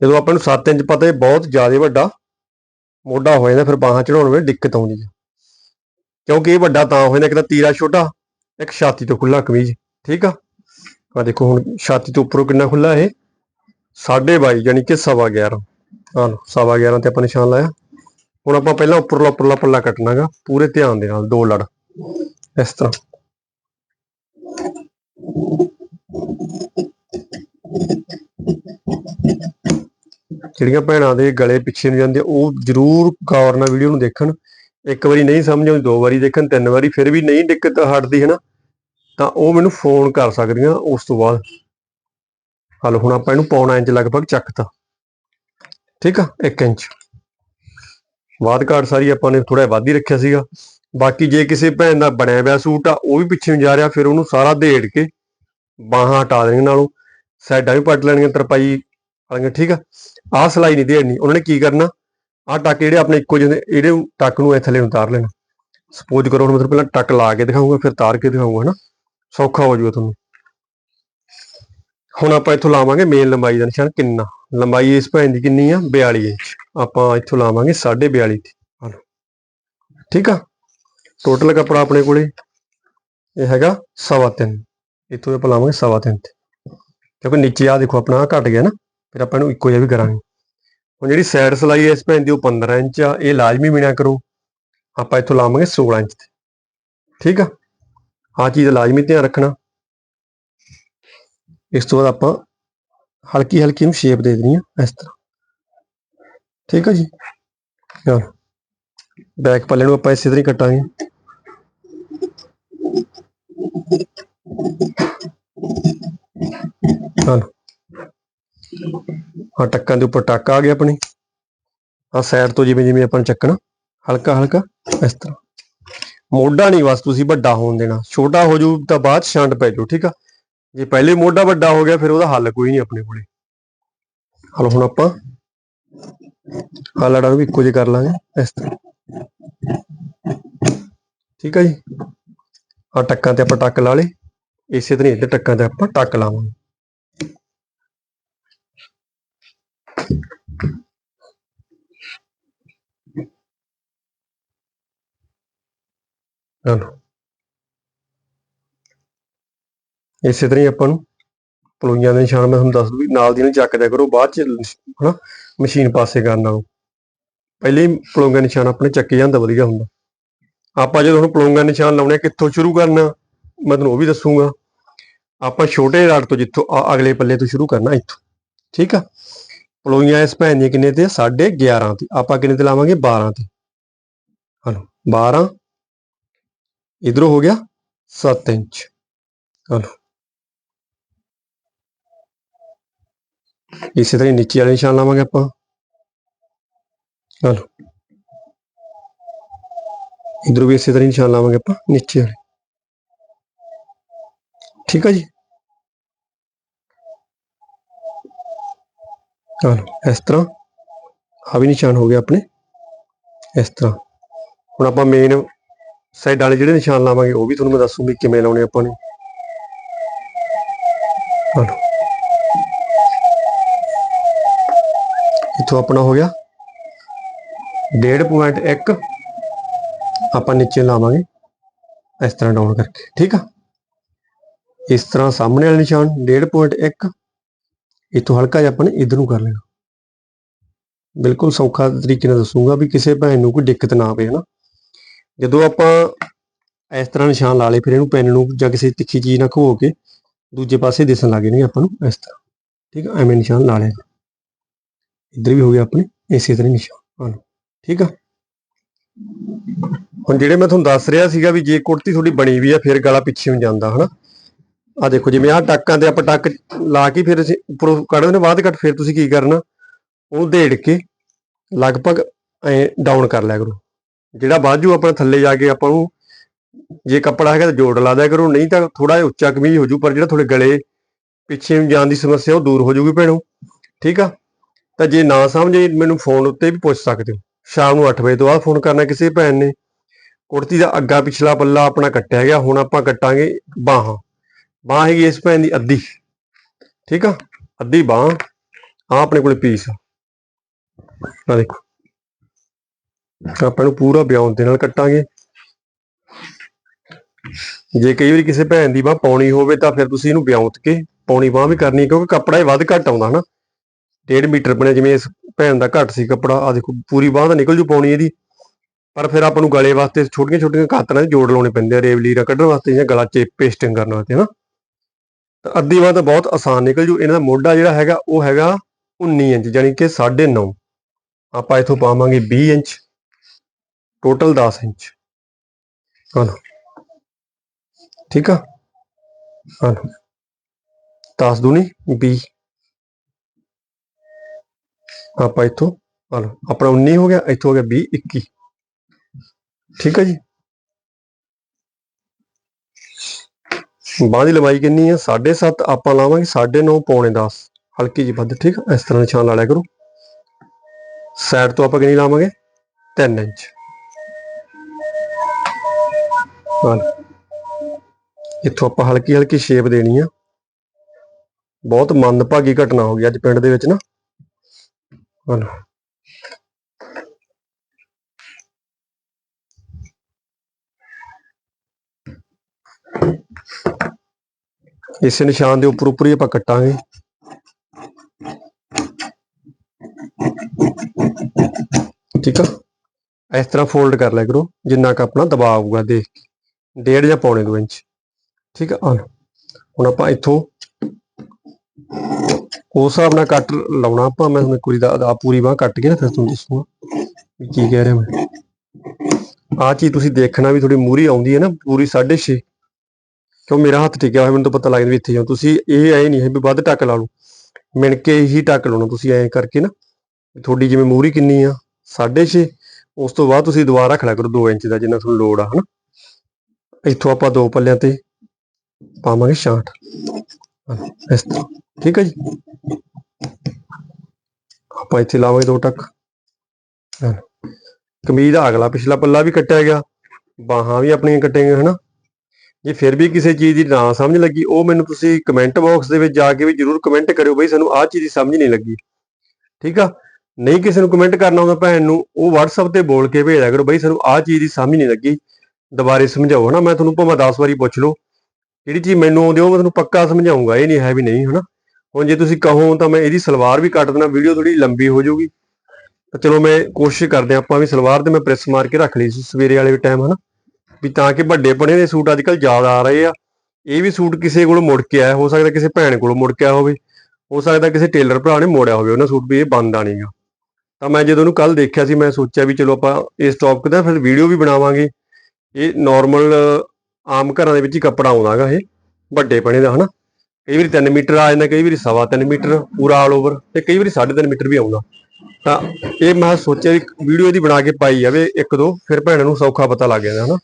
ਜਦੋਂ ਆਪਾਂ ਨੂੰ 7 ਇੰਚ ਪਤਾ ਹੈ ਬਹੁਤ ਜ਼ਿਆਦਾ ਵੱਡਾ ਮੋਢਾ ਹੋ ਜਾਂਦਾ, ਫਿਰ ਬਾਹਾਂ ਚੜਾਉਣ ਵੇਲੇ ਦਿੱਕਤ ਆਉਂਦੀ ਹੈ। ਕਿਉਂਕਿ ਇਹ ਵੱਡਾ ਤਾਂ ਹੋ ਜਾਂਦਾ, ਇੱਕ ਤਾਂ ਤੀਰਾ ਛੋਟਾ, ਇੱਕ ਛਾਤੀ ਤੋਂ ਖੁੱਲਾ ਕਮੀਜ਼, ਠੀਕ ਆ? ਆ ਦੇਖੋ ਹੁਣ ਛਾਤੀ ਤੋਂ ਉੱਪਰੋਂ ਕਿੰਨਾ ਖੁੱਲਾ ਇਹ? 22.5 ਯਾਨੀ ਕਿ 11.5 ਆ ਲਓ 11.5 ਤੇ ਆਪਾਂ ਨਿਸ਼ਾਨ ਲਾਇਆ। ਹੁਣ ਆਪਾਂ ਪਹਿਲਾਂ ਉੱਪਰਲਾ ਉੱਪਰਲਾ ਪੱਲਾ ਕੱਟਣਾਗਾ, ਪੂਰੇ ਧਿਆਨ ਦੇ ਨਾਲ, ਦੋ ਲੜ। ਇਸ ਤਰ੍ਹਾਂ। ਜਿਹੜੀਆਂ ਭੈਣਾਂ ਦੇ ਗਲੇ ਪਿੱਛੇ ਨੂੰ ਜਾਂਦੇ, ਉਹ ਜ਼ਰੂਰ ਗੌਰ ਨਾਲ ਵੀਡੀਓ ਨੂੰ ਦੇਖਣ। ਇੱਕ ਵਾਰੀ ਨਹੀਂ ਸਮਝ ਆਉਂਦੀ ਦੋ ਵਾਰੀ ਦੇਖਣ, ਤਿੰਨ ਵਾਰੀ, ਫਿਰ ਵੀ ਨਹੀਂ ਦਿੱਕਤ ਹਟਦੀ, ਹੈ ਨਾ? ਤਾਂ ਉਹ ਮੈਨੂੰ ਫੋਨ ਕਰ ਸਕਦੀਆਂ ਉਸ ਤੋਂ ਬਾਅਦ। ਹਲ, ਹੁਣ ਆਪਾਂ ਇਹਨੂੰ ਪੌਣਾ ਇੰਚ ਲਗਭਗ ਚੱਕਤਾ। ਠੀਕ ਆ 1 ਇੰਚ। ਬਾਅਦ ਘਾਟ ਸਾਰੀ ਆਪਾਂ ਨੇ ਥੋੜਾ ਵੱਧ ਹੀ ਰੱਖਿਆ ਸੀਗਾ। ਬਾਕੀ ਜੇ ਕਿਸੇ ਭੈਣ ਦਾ ਬਣਿਆ ਹੋਇਆ ਸੂਟ ਆ, ਉਹ ਵੀ ਪਿੱਛੇ ਨੂੰ ਜਾ ਰਿਹਾ, ਫਿਰ ਉਹਨੂੰ ਸਾਰਾ ਦੇੜ ਕੇ ਬਾਹਾਂ ਹਟਾ ਦੇਣੀਆਂ ਨਾਲੋਂ ਸਾਈਡਾਂ ਵੀ ਪੱਟ ਲੈਣੀਆਂ ਤਰਪਾਈ ਵਾਲੀਆਂ, ਠੀਕ ਆ? ਆਹ ਸਲਾਈ ਨਹੀਂ ਦੇਣੀ, ਉਹਨਾਂ ਨੇ ਕੀ ਕਰਨਾ? ਆਹ ਟੱਕ ਜਿਹੜੇ ਆਪਣੇ ਇੱਕੋ ਜਿਹੇ ਇਹਦੇ ਟੱਕ ਨੂੰ ਇਹ ਥੱਲੇ ਉਤਾਰ ਲੈਣਾ। ਸਪੋਜ਼ ਕਰੋ ਹੁਣ ਮਤਲਬ ਪਹਿਲਾਂ ਟੱਕ ਲਾ ਕੇ ਦਿਖਾਉਂਗਾ ਫਿਰ ਤਾਰ ਕੇ ਦਿਖਾਉਂਗਾ ਹਨਾ? ਸੌਖਾ ਹੋ ਜਾਊਗਾ ਤੁਹਾਨੂੰ। ਹੁਣ ਆਪਾਂ ਇੱਥੋਂ ਲਾਵਾਂਗੇ ਮੇਨ ਲੰਬਾਈ ਦਾ ਨਿਸ਼ਾਨ ਕਿੰਨਾ? ਲੰਬਾਈ ਇਸ ਭੈਣ ਦੀ ਕਿੰਨੀ ਆ? 42 ਇੰਚ। ਆਪਾਂ ਇੱਥੋਂ ਲਾਵਾਂਗੇ 42.5 ਤੇ ਠੀਕ ਆ? ਟੋਟਲ ਕੱਪੜਾ ਆਪਣੇ ਕੋਲੇ, ਇਹ ਹੈਗਾ 3.5 ਇੱਥੋਂ ਆਪਾਂ ਲਾਵਾਂਗੇ 3.5 ਤੇ। ਕਿਉਂਕਿ ਨੀਚੇ ਆ ਦੇਖੋ ਆਪਣਾ ਆਹ ਘਟ ਗਿਆ ਨਾ, ਫਿਰ ਆਪਾਂ ਇਹਨੂੰ ਇੱਕੋ ਜਿਹਾ ਵੀ ਕਰਾਂਗੇ। ਹੁਣ ਜਿਹੜੀ ਸਾਈਡ ਸਲਾਈ ਇਸ ਭੈਣ ਦੀ ਉਹ 15 ਇੰਚ ਆ, ਇਹ ਲਾਜ਼ਮੀ ਬਿਨਾ ਕਰੋ। ਆਪਾਂ ਇੱਥੋਂ ਲਾਵਾਂਗੇ 16 ਇੰਚ ਤੇ। ਠੀਕ ਆ? ਆ ਚੀਜ਼ ਲਾਜ਼ਮੀ ਧਿਆਨ ਰੱਖਣਾ। ਇਸ ਤੋਂ ਬਾਅਦ ਆਪਾਂ ਹਲਕੀ ਹਲਕੀ ਨੂੰ ਸ਼ੇਪ ਦੇ ਦੇਣੀ ਆ, ਇਸ ਤਰ੍ਹਾਂ। ਠੀਕ ਆ ਜੀ? ਚਲੋ। ਬੈਕ ਪੱਲੇ ਨੂੰ ਆਪਾਂ ਇਸੇ ਤਰ੍ਹਾਂ ਹੀ ਕੱਟਾਂਗੇ। ਆ ਟੱਕਾਂ ਦੇ ਉੱਪਰ ਟੱਕ ਆ ਗਿਆ ਆਪਣੀ। ਆ ਸਾਈਡ ਤੋਂ ਜਿਵੇਂ ਜਿਵੇਂ ਆਪਾਂ ਚੱਕਣਾ, ਹਲਕਾ ਹਲਕਾ, ਇਸ ਤਰ੍ਹਾਂ। ਮੋਢਾ ਨਹੀਂ ਬਸ ਤੁਸੀਂ ਵੱਡਾ ਹੋਣ ਦੇਣਾ। ਛੋਟਾ ਹੋ ਜੂ ਤਾਂ ਬਾਅਦ 'ਚ ਛੰਡ ਪੈ ਜਾਊ, ਠੀਕ ਆ? ਜੇ ਪਹਿਲੇ ਮੋਢਾ ਵੱਡਾ ਹੋ ਗਿਆ, ਫਿਰ ਉਹਦਾ ਹੱਲ ਕੋਈ ਨਹੀਂ ਆਪਣੇ ਕੋਲੇ। ਹਲ ਹੁਣ ਆਪਾਂ ਹਾਲੜਾ ਨੂੰ ਵੀ ਇੱਕੋ ਜਿਹਾ ਕਰ ਲਾਂਗੇ, ਇਸ ਤਰ੍ਹਾਂ। ਠੀਕ ਆ ਜੀ? ਆ ਟੱਕਾਂ ਤੇ ਆਪਾਂ ਟੱਕ ਲਾ ਲੇ ਇਸੇ ਤਰ੍ਹਾਂ ਹੀ ਇੱਧਰ ਟੱਕਾਂ ਤੇ ਆਪਾਂ ਟੱਕ ਲਾਵਾਂਗੇ। ਚਲੋ। ਇਸੇ ਤਰ੍ਹਾਂ ਹੀ ਆਪਾਂ ਨੂੰ ਪਲੋਈਆਂ ਦੇ ਨਿਸ਼ਾਨ ਮੈਂ ਤੁਹਾਨੂੰ ਦੱਸ ਦੂੰ ਵੀ ਨਾਲ ਦੀ ਨਾਲ ਚੱਕ ਕਰੋ ਬਾਅਦ ਚ ਹਨਾ ਮਸ਼ੀਨ ਪਾਸੇ ਕਰਨ ਨਾਲੋਂ। ਪਹਿਲੇ ਹੀ ਪਲੋਈਆਂ ਨਿਸ਼ਾਨ ਆਪਣੇ ਚੱਕੇ ਜਾਂਦਾ ਵਧੀਆ ਹੁੰਦਾ। ਆਪਾਂ ਜਦੋਂ ਹੁਣ ਪਲੋਈਆਂ ਨਿਸ਼ਾਨ ਲਾਉਣੇ ਆ, ਕਿੱਥੋਂ ਸ਼ੁਰੂ ਕਰਨਾ ਮੈਂ ਤੁਹਾਨੂੰ ਉਹ ਵੀ ਦੱਸੂਗਾ। ਆਪਾਂ ਛੋਟੇ ਰਾਡ ਤੋਂ ਜਿੱਥੋਂ ਆ- ਅਗਲੇ ਪੱਲੇ ਤੋਂ ਸ਼ੁਰੂ ਕਰਨਾ ਇੱਥੋਂ। ਠੀਕ ਆ? ਪਲੋਈਆਂ ਇਸ ਭੈਣ ਦੀਆਂ ਕਿੰਨੇ ਤੇ 11.5 ਤੇ। ਆਪਾਂ ਕਿੰਨੇ ਤੇ ਲਾਵਾਂਗੇ? 12 ਤੇ। ਹਲੋ 12 ਇਧਰੋਂ ਹੋ ਗਿਆ? 7 ਇੰਚ। ਹਲੋ। ਇਸੇ ਤਰ੍ਹਾਂ ਹੀ ਨੀਚੇ ਵਾਲੇ ਨਿਸ਼ਾਨ ਲਾਵਾਂਗੇ ਆਪਾਂ। ਹਲੋ। ਇਧਰੋਂ ਵੀ ਇਸੇ ਤਰ੍ਹਾਂ ਹੀ ਨਿਸ਼ਾਨ ਲਾਵਾਂਗੇ ਆਪਾਂ, ਨੀਚੇ ਵਾਲੇ। ਠੀਕ ਆ ਜੀ? ਹਲੋ ਇਸ ਤਰ੍ਹਾਂ। ਆ ਵੀ ਨਿਸ਼ਾਨ ਹੋ ਗਏ ਆਪਣੇ। ਇਸ ਤਰ੍ਹਾਂ। ਹੁਣ ਆਪਾਂ ਮੇਨ ਸਾਈਡ ਵਾਲੇ ਜਿਹੜੇ ਨਿਸ਼ਾਨ ਲਾਵਾਂਗੇ, ਉਹ ਵੀ ਤੁਹਾਨੂੰ ਮੈਂ ਦੱਸੂਗੀ ਕਿਵੇਂ ਲਾਉਣੇ ਆਪਾਂ ਨੇ। ਹਲੋ ਇੱਥੋਂ ਆਪਣਾ ਹੋ ਗਿਆ। 1.1 ਆਪਾਂ ਨੀਚੇ ਲਾਵਾਂਗੇ। ਇਸ ਤਰ੍ਹਾਂ ਡਾਊਨ ਕਰਕੇ। ਠੀਕ ਆ? ਇਸ ਤਰ੍ਹਾਂ ਸਾਹਮਣੇ ਵਾਲਾ ਨਿਸ਼ਾਨ 1.1 ਇੱਥੋਂ ਹਲਕਾ ਜਿਹਾ ਆਪਾਂ ਨੇ ਇਧਰ ਨੂੰ ਕਰ ਲੈਣਾ। ਬਿਲਕੁਲ ਸੌਖਾ ਤਰੀਕੇ ਨਾਲ ਦੱਸੂਗਾ ਵੀ ਕਿਸੇ ਭੈਣ ਨੂੰ ਕੋਈ ਦਿੱਕਤ ਨਾ ਆਵੇ, ਹਨਾ। ਜਦੋਂ ਆਪਾਂ ਇਸ ਤਰ੍ਹਾਂ ਨਿਸ਼ਾਨ ਲਾ ਲਏ, ਫਿਰ ਇਹਨੂੰ ਪੈਨ ਨੂੰ ਜਾਂ ਕਿਸੇ ਤਿੱਖੀ ਚੀਜ਼ ਨਾਲ ਘੋ ਕੇ ਦੂਜੇ ਪਾਸੇ ਦਿਸਣ ਲੱਗ ਜਾਣਗੇ ਆਪਾਂ ਨੂੰ ਇਸ ਤਰ੍ਹਾਂ। ਠੀਕ ਆ, ਐਵੇਂ ਨਿਸ਼ਾਨ ਲਾ ਲਿਆ। ਇੱਧਰ ਵੀ ਹੋ ਗਿਆ ਆਪਣੇ, ਇਸੇ ਤਰ੍ਹਾਂ ਨਿਸ਼ਾਨ ਹਾਂ ਠੀਕ ਆ। ਹੁਣ ਜਿਹੜੇ ਮੈਂ ਤੁਹਾਨੂੰ ਦੱਸ ਰਿਹਾ ਸੀਗਾ ਵੀ ਜੇ ਕੁੜਤੀ ਤੁਹਾਡੀ ਬਣੀ ਵੀ ਆ, ਫਿਰ ਗਲਾ ਪਿੱਛੇ ਨੂੰ ਜਾਂਦਾ, ਹਨਾ। ਆ ਦੇਖੋ ਜਿਵੇਂ ਆ ਟੱਕਾਂ ਤੇ ਆਪਾਂ ਟੱਕ ਲਾ ਕੇ ਫਿਰ ਅਸੀਂ ਉੱਪਰੋਂ ਕੱਢਦੇ ਨੇ ਬਾਅਦ ਕੱਟ ਫਿਰ ਤੁਸੀਂ ਕੀ ਕਰਨਾ? ਉਹ ਢੇੜ ਕੇ ਲਗਭਗ ਐ ਡਾਊਨ ਕਰ ਲਿਆ ਕਰੋ। ਜਿਹੜਾ ਬਾਜੂ ਆਪਣਾ ਥੱਲੇ ਜਾ ਕੇ ਆਪਾਂ ਨੂੰ ਜੇ ਕੱਪੜਾ ਹੈਗਾ ਤਾਂ ਜੋੜ ਲਾ ਦਿਆ ਕਰੋ, ਨਹੀਂ ਤਾਂ ਥੋੜਾ ਜਿਹਾ ਉੱਚਾ ਕਮੀਜ਼ ਹੋ ਜੂ ਪਰ ਜਿਹੜਾ ਤੁਹਾਡੇ ਗਲੇ ਪਿੱਛੇ ਨੂੰ ਜਾਣ ਦੀ ਸਮੱਸਿਆ ਉਹ ਦੂਰ ਹੋ ਜੂਗੀ ਭੈਣੋ। ਠੀਕ ਆ? ਤਾਂ ਜੇ ਨਾ ਸਮਝੇ, ਮੈਨੂੰ ਫੋਨ ਉੱਤੇ ਵੀ ਪੁੱਛ ਸਕਦੇ ਹੋ। ਸ਼ਾਮ ਨੂੰ 8 ਵਜੇ ਤੋਂ ਬਾਅਦ ਫੋਨ ਕਰਨਾ ਕਿਸੇ ਭੈਣ ਨੇ। ਕੁੜਤੀ ਦਾ ਅੱਗਾ ਪਿਛਲਾ ਪੱਲਾ ਆਪਣਾ ਕੱਟਿਆ ਗਿਆ, ਹੁਣ ਆਪਾਂ ਕੱਟਾਂਗੇ ਬਾਹਾਂ। ਬਾਹ ਹੈਗੀ ਇਸ ਭੈਣ ਦੀ ਅੱਧੀ, ਠੀਕ ਆ? ਅੱਧੀ ਬਾਹ ਆ ਆਪਣੇ ਕੋਲੇ ਪੀਸ ਆ। ਆਹ ਦੇਖੋ। ਆਪਾਂ ਨੂੰ ਪੂਰਾ ਬਿਆਨ ਦੇ ਨਾਲ ਕੱਟਾਂਗੇ। ਜੇ ਕਈ ਵਾਰੀ ਕਿਸੇ ਭੈਣ ਦੀ ਬਾਹ ਪਾਉਣੀ ਹੋਵੇ ਤਾਂ ਫਿਰ ਤੁਸੀਂ ਇਹਨੂੰ ਵਿਆਉਤ ਕੇ ਪਾਉਣੀ ਬਾਹ ਵੀ ਕਰਨੀ ਕਿਉਂਕਿ ਕੱਪੜਾ ਇਹ ਵੱਧ ਘੱਟ ਆਉਂਦਾ, ਹਨਾ? 1.5 ਮੀਟਰ ਬਣਿਆ, ਜਿਵੇਂ ਇਸ ਭੈਣ ਦਾ ਘੱਟ ਸੀ ਕੱਪੜਾ ਆ ਦੇਖੋ, ਪੂਰੀ ਬਾਹ ਤਾਂ ਨਿਕਲ ਜੂ ਪਾਉਣੀ ਇਹਦੀ। ਪਰ ਫਿਰ ਆਪਾਂ ਨੂੰ ਗਲੇ ਵਾਸਤੇ ਛੋਟੀਆਂ ਛੋਟੀਆਂ ਕਾਤਰਾਂ ਦੇ ਜੋੜ ਲਾਉਣੇ ਪੈਂਦੇ ਆ ਰੇਵਲੀਰਾ ਕੱਢਣ ਵਾਸਤੇ ਜਾਂ ਗਲਾ ਚੇਪ ਪੇਸਟਿੰਗ ਕਰਨ ਵਾਸਤੇ, ਹਨਾ? ਅੱਧੀ ਬਾਹ ਤਾਂ ਬਹੁਤ ਆਸਾਨ ਨਿਕਲ ਜੂ। ਇਹਨਾਂ ਦਾ ਮੋਢਾ ਜਿਹੜਾ ਹੈਗਾ, ਉਹ ਹੈਗਾ 19 ਇੰਚ ਯਾਨੀ ਕਿ 9.5 ਆਪਾਂ ਇਥੋਂ ਪਾਵਾਂਗੇ 20 ਇੰਚ ਟੋਟਲ 10 ਇੰਚ। ਹਾਂ ਠੀਕ ਆ? ਹਾਂ 10 ਦੂਣੀ 20 ਆਪਾਂ ਇਥੋਂ ਹਾਂ ਆਪਣਾ 19 ਹੋ ਗਿਆ, ਇਥੋਂ ਹੋ ਗਿਆ 20 21 ਠੀਕ ਆ ਜੀ? ਬਾਂਹ ਦੀ ਲੰਬਾਈ ਕਿੰਨੀ ਆ? 7.5 ਆਪਾਂ ਲਾਵਾਂਗੇ 9.5 ਪੌਣੇ 10 ਹਲਕੀ ਜੀ ਵੱਧ, ਠੀਕ ਇਸ ਤਰ੍ਹਾਂ ਨਿਸ਼ਾਨ ਲਾ ਲਿਆ ਕਰੋ। ਸਾਈਡ ਤੋਂ ਆਪਾਂ ਕਿੰਨੀ ਲਾਵਾਂਗੇ? 3 ਇੰਚ। ਹਾਂ। ਇੱਥੋਂ ਆਪਾਂ ਹਲਕੀ ਹਲਕੀ ਸ਼ੇਪ ਦੇਣੀ ਆ। ਬਹੁਤ ਮੰਦਭਾਗੀ ਘਟਨਾ ਹੋ ਗਈ ਅੱਜ ਪਿੰਡ ਦੇ ਵਿੱਚ ਨਾ। ਹਾਂ। ਇਸੇ ਨਿਸ਼ਾਨ ਦੇ ਉੱਪਰ ਉੱਪਰ ਹੀ ਆਪਾਂ ਕੱਟਾਂਗੇ। ਠੀਕ ਆ? ਇਸ ਤਰ੍ਹਾਂ ਫੋਲਡ ਕਰ ਲਿਆ ਕਰੋ, ਜਿੰਨਾ ਕ ਆਪਣਾ ਦਬਾਅ ਆਊਗਾ ਦੇਖ ਕੇ। ਡੇਢ ਜਾਂ ਪੌਣੇ 2 ਇੰਚ। ਠੀਕ ਆ? ਹੁਣ ਆਪਾਂ ਇੱਥੋਂ ਉਸ ਹਿਸਾਬ ਨਾਲ ਕੱਟ ਲਾਉਣਾ ਆਪਾਂ। ਮੈਂ ਤੁਹਾਨੂੰ ਕੁੜੀ ਦਾ ਪੂਰੀ ਬਾਹ ਕੱਟ ਕੇ ਨਾ ਫਿਰ ਤੁਹਾਨੂੰ ਦੱਸੂਗਾ ਕੀ ਕਹਿ ਰਿਹਾ ਮੈਂ। ਆ ਚੀਜ਼ ਤੁਸੀਂ ਦੇਖਣਾ ਵੀ ਥੋੜੀ ਮੂਰੀ ਆਉਂਦੀ ਹੈ ਨਾ, ਪੂਰੀ 6.5 ਕਿਉਂ ਮੇਰਾ ਹੱਥ ਟਿਕਿਆ ਹੋਇਆ, ਮੈਨੂੰ ਤਾਂ ਪਤਾ ਲੱਗ ਜਾਂਦਾ ਵੀ ਇੱਥੇ ਜਾਓ ਤੁਸੀਂ ਇਹ ਐ ਨਹੀਂ ਹੈ ਵੀ ਵੱਧ ਟੱਕ ਲਾ ਲਓ। ਮਿਣ ਕੇ ਹੀ ਟੱਕ ਲਾਉਣਾ ਤੁਸੀਂ ਐਂ ਕਰਕੇ ਨਾ। ਤੁਹਾਡੀ ਜਿਵੇਂ ਮੂਰੀ ਕਿੰਨੀ ਆ? 6.5 ਉਸ ਤੋਂ ਬਾਅਦ ਤੁਸੀਂ ਦੁਬਾਰਾ ਰੱਖ ਲਿਆ ਕਰੋ 2 ਇੰਚ ਦਾ, ਜਿੰਨਾ ਤੁਹਾਨੂੰ ਲੋੜ ਆ, ਹਨਾ? ਇੱਥੋਂ ਆਪਾਂ ਦੋ ਪੱਲਿਆਂ ਤੇ ਪਾਵਾਂਗੇ 66 ਇਸ ਤਰ੍ਹਾਂ। ਠੀਕ ਹੈ ਜੀ? ਆਪਾਂ ਇੱਥੇ ਲਾਵਾਂਗੇ ਦੋ ਟੱਕ। ਹਾਂ। ਕਮੀਜ਼ ਦਾ ਅਗਲਾ ਪਿਛਲਾ ਪੱਲਾ ਵੀ ਕੱਟਿਆ ਗਿਆ। ਬਾਹਾਂ ਵੀ ਆਪਣੀਆਂ ਕੱਟੇਗੇ ਹਨਾ? ਜੇ ਫਿਰ ਵੀ ਕਿਸੇ ਚੀਜ਼ ਦੀ ਨਾ ਸਮਝ ਲੱਗੀ, ਉਹ ਮੈਨੂੰ ਤੁਸੀਂ ਕਮੈਂਟ ਬਾਕਸ ਦੇ ਵਿੱਚ ਜਾ ਕੇ ਵੀ ਜਰੂਰ ਕਮੈਂਟ ਕਰਿਓ ਬਈ, ਸਾਨੂੰ ਆਹ ਚੀਜ਼ ਦੀ ਸਮਝ ਨਹੀਂ ਲੱਗੀ। ਠੀਕ ਆ? ਨਹੀਂ ਕਿਸੇ ਨੂੰ ਕਮੈਂਟ ਕਰਨਾ ਹੁੰਦਾ ਭੈਣ ਨੂੰ, ਉਹ WhatsApp ਤੇ ਬੋਲ ਕੇ ਭੇਜਿਆ ਕਰੋ ਬਈ, ਸਾਨੂੰ ਆਹ ਚੀਜ਼ ਦੀ ਸਮਝ ਨਹੀਂ ਲੱਗੀ। ਦੁਬਾਰੇ ਸਮਝਾਓ, ਹਨਾ? ਮੈਂ ਤੁਹਾਨੂੰ ਭਾਵੇਂ 10 ਵਾਰੀ ਪੁੱਛ ਲਓ। ਜਿਹੜੀ ਚੀਜ਼ ਮੈਨੂੰ ਆਉਂਦੀ ਉਹ ਮੈਂ ਤੁਹਾਨੂੰ ਪੱਕਾ ਸਮਝਾਉਂਗਾ। ਇਹ ਨਹੀਂ ਹੈ ਵੀ ਨਹੀਂ, ਹਨਾ? ਹੁਣ ਜੇ ਤੁਸੀਂ ਕਹੋ, ਤਾਂ ਮੈਂ ਇਹਦੀ ਸਲਵਾਰ ਵੀ ਕੱਟ ਦੇਣਾ ਵੀਡੀਓ ਥੋੜੀ ਲੰਬੀ ਹੋ ਜਾਊਗੀ। ਤਾਂ ਚਲੋ ਮੈਂ ਕੋਸ਼ਿਸ਼ ਕਰਦੇ ਹਾਂ, ਆਪਾਂ ਵੀ ਸਲਵਾਰ ਤੇ ਮੈਂ ਪ੍ਰੈਸ ਮਾਰ ਕੇ ਰੱਖ ਲਈ ਸੀ, ਸਵੇਰੇ ਵਾਲੇ ਟਾਈਮ ਹਨਾ? ਵੀ ਤਾਂ ਕਿ ਵੱਡੇ ਬਣੇ ਦੇ ਸੂਟ ਅੱਜ ਅੱਜਕੱਲ ਜ਼ਿਆਦਾ ਆ ਰਹੇ ਆ। ਇਹ ਵੀ ਸੂਟ ਕਿਸੇ ਕੋਲੋਂ ਮੁੜ ਕੇ ਆਇਆ, ਹੋ ਸਕਦਾ ਕਿਸੇ ਭੈਣ ਕੋਲੋਂ ਮੁੜ ਕੇ ਆਇਆ ਹੋਵੇ। ਹੋ ਸਕਦਾ ਕਿਸੇ ਟੇਲਰ ਭਰਾ ਨੇ ਮੋੜਿਆ ਹੋਵੇ, ਉਹਨਾਂ ਸੂਟ ਵੀ ਇਹ ਬੰਦਾ ਨਹੀਂਗਾ। ਤਾਂ ਮੈਂ ਜਦੋਂ ਉਹਨੂੰ ਕੱਲ ਦੇਖਿਆ ਸੀ, ਮੈਂ ਸੋਚਿਆ ਵੀ ਚਲੋ ਆਪਾਂ ਇਸ ਟੌਪਿਕ ਦਾ ਫਿਰ ਵੀਡੀਓ ਵੀ ਬਣਾਵਾਂਗੇ। ਇਹ ਨਾਰਮਲ ਆਮ ਘਰਾਂ ਦੇ ਵਿੱਚ ਹੀ ਕੱਪੜਾ ਆਉਂਦਾਗਾ ਇਹ, ਵੱਡੇ ਪਣੇ ਦਾ, ਹਨਾ। ਕਈ ਵਾਰੀ 3 ਮੀਟਰ ਆ ਜਾਂਦਾ, ਕਈ ਵਾਰੀ ਸਵਾ 3 ਮੀਟਰ, ਪੂਰਾ ਆਲ ਓਵਰ ਤੇ ਕਈ ਵਾਰੀ 3.5 ਮੀਟਰ ਵੀ ਆਉਂਦਾ। ਤਾਂ ਇਹ ਮੈਂ ਸੋਚਿਆ ਵੀ ਵੀਡੀਓ ਇਹਦੀ ਬਣਾ ਕੇ ਪਾਈ ਜਾਵੇ ਇੱਕ ਦੋ, ਫਿਰ ਭੈਣਾਂ ਨੂੰ ਸੌਖਾ ਪਤਾ ਲੱਗ ਜਾਂਦਾ, ਹਨਾ।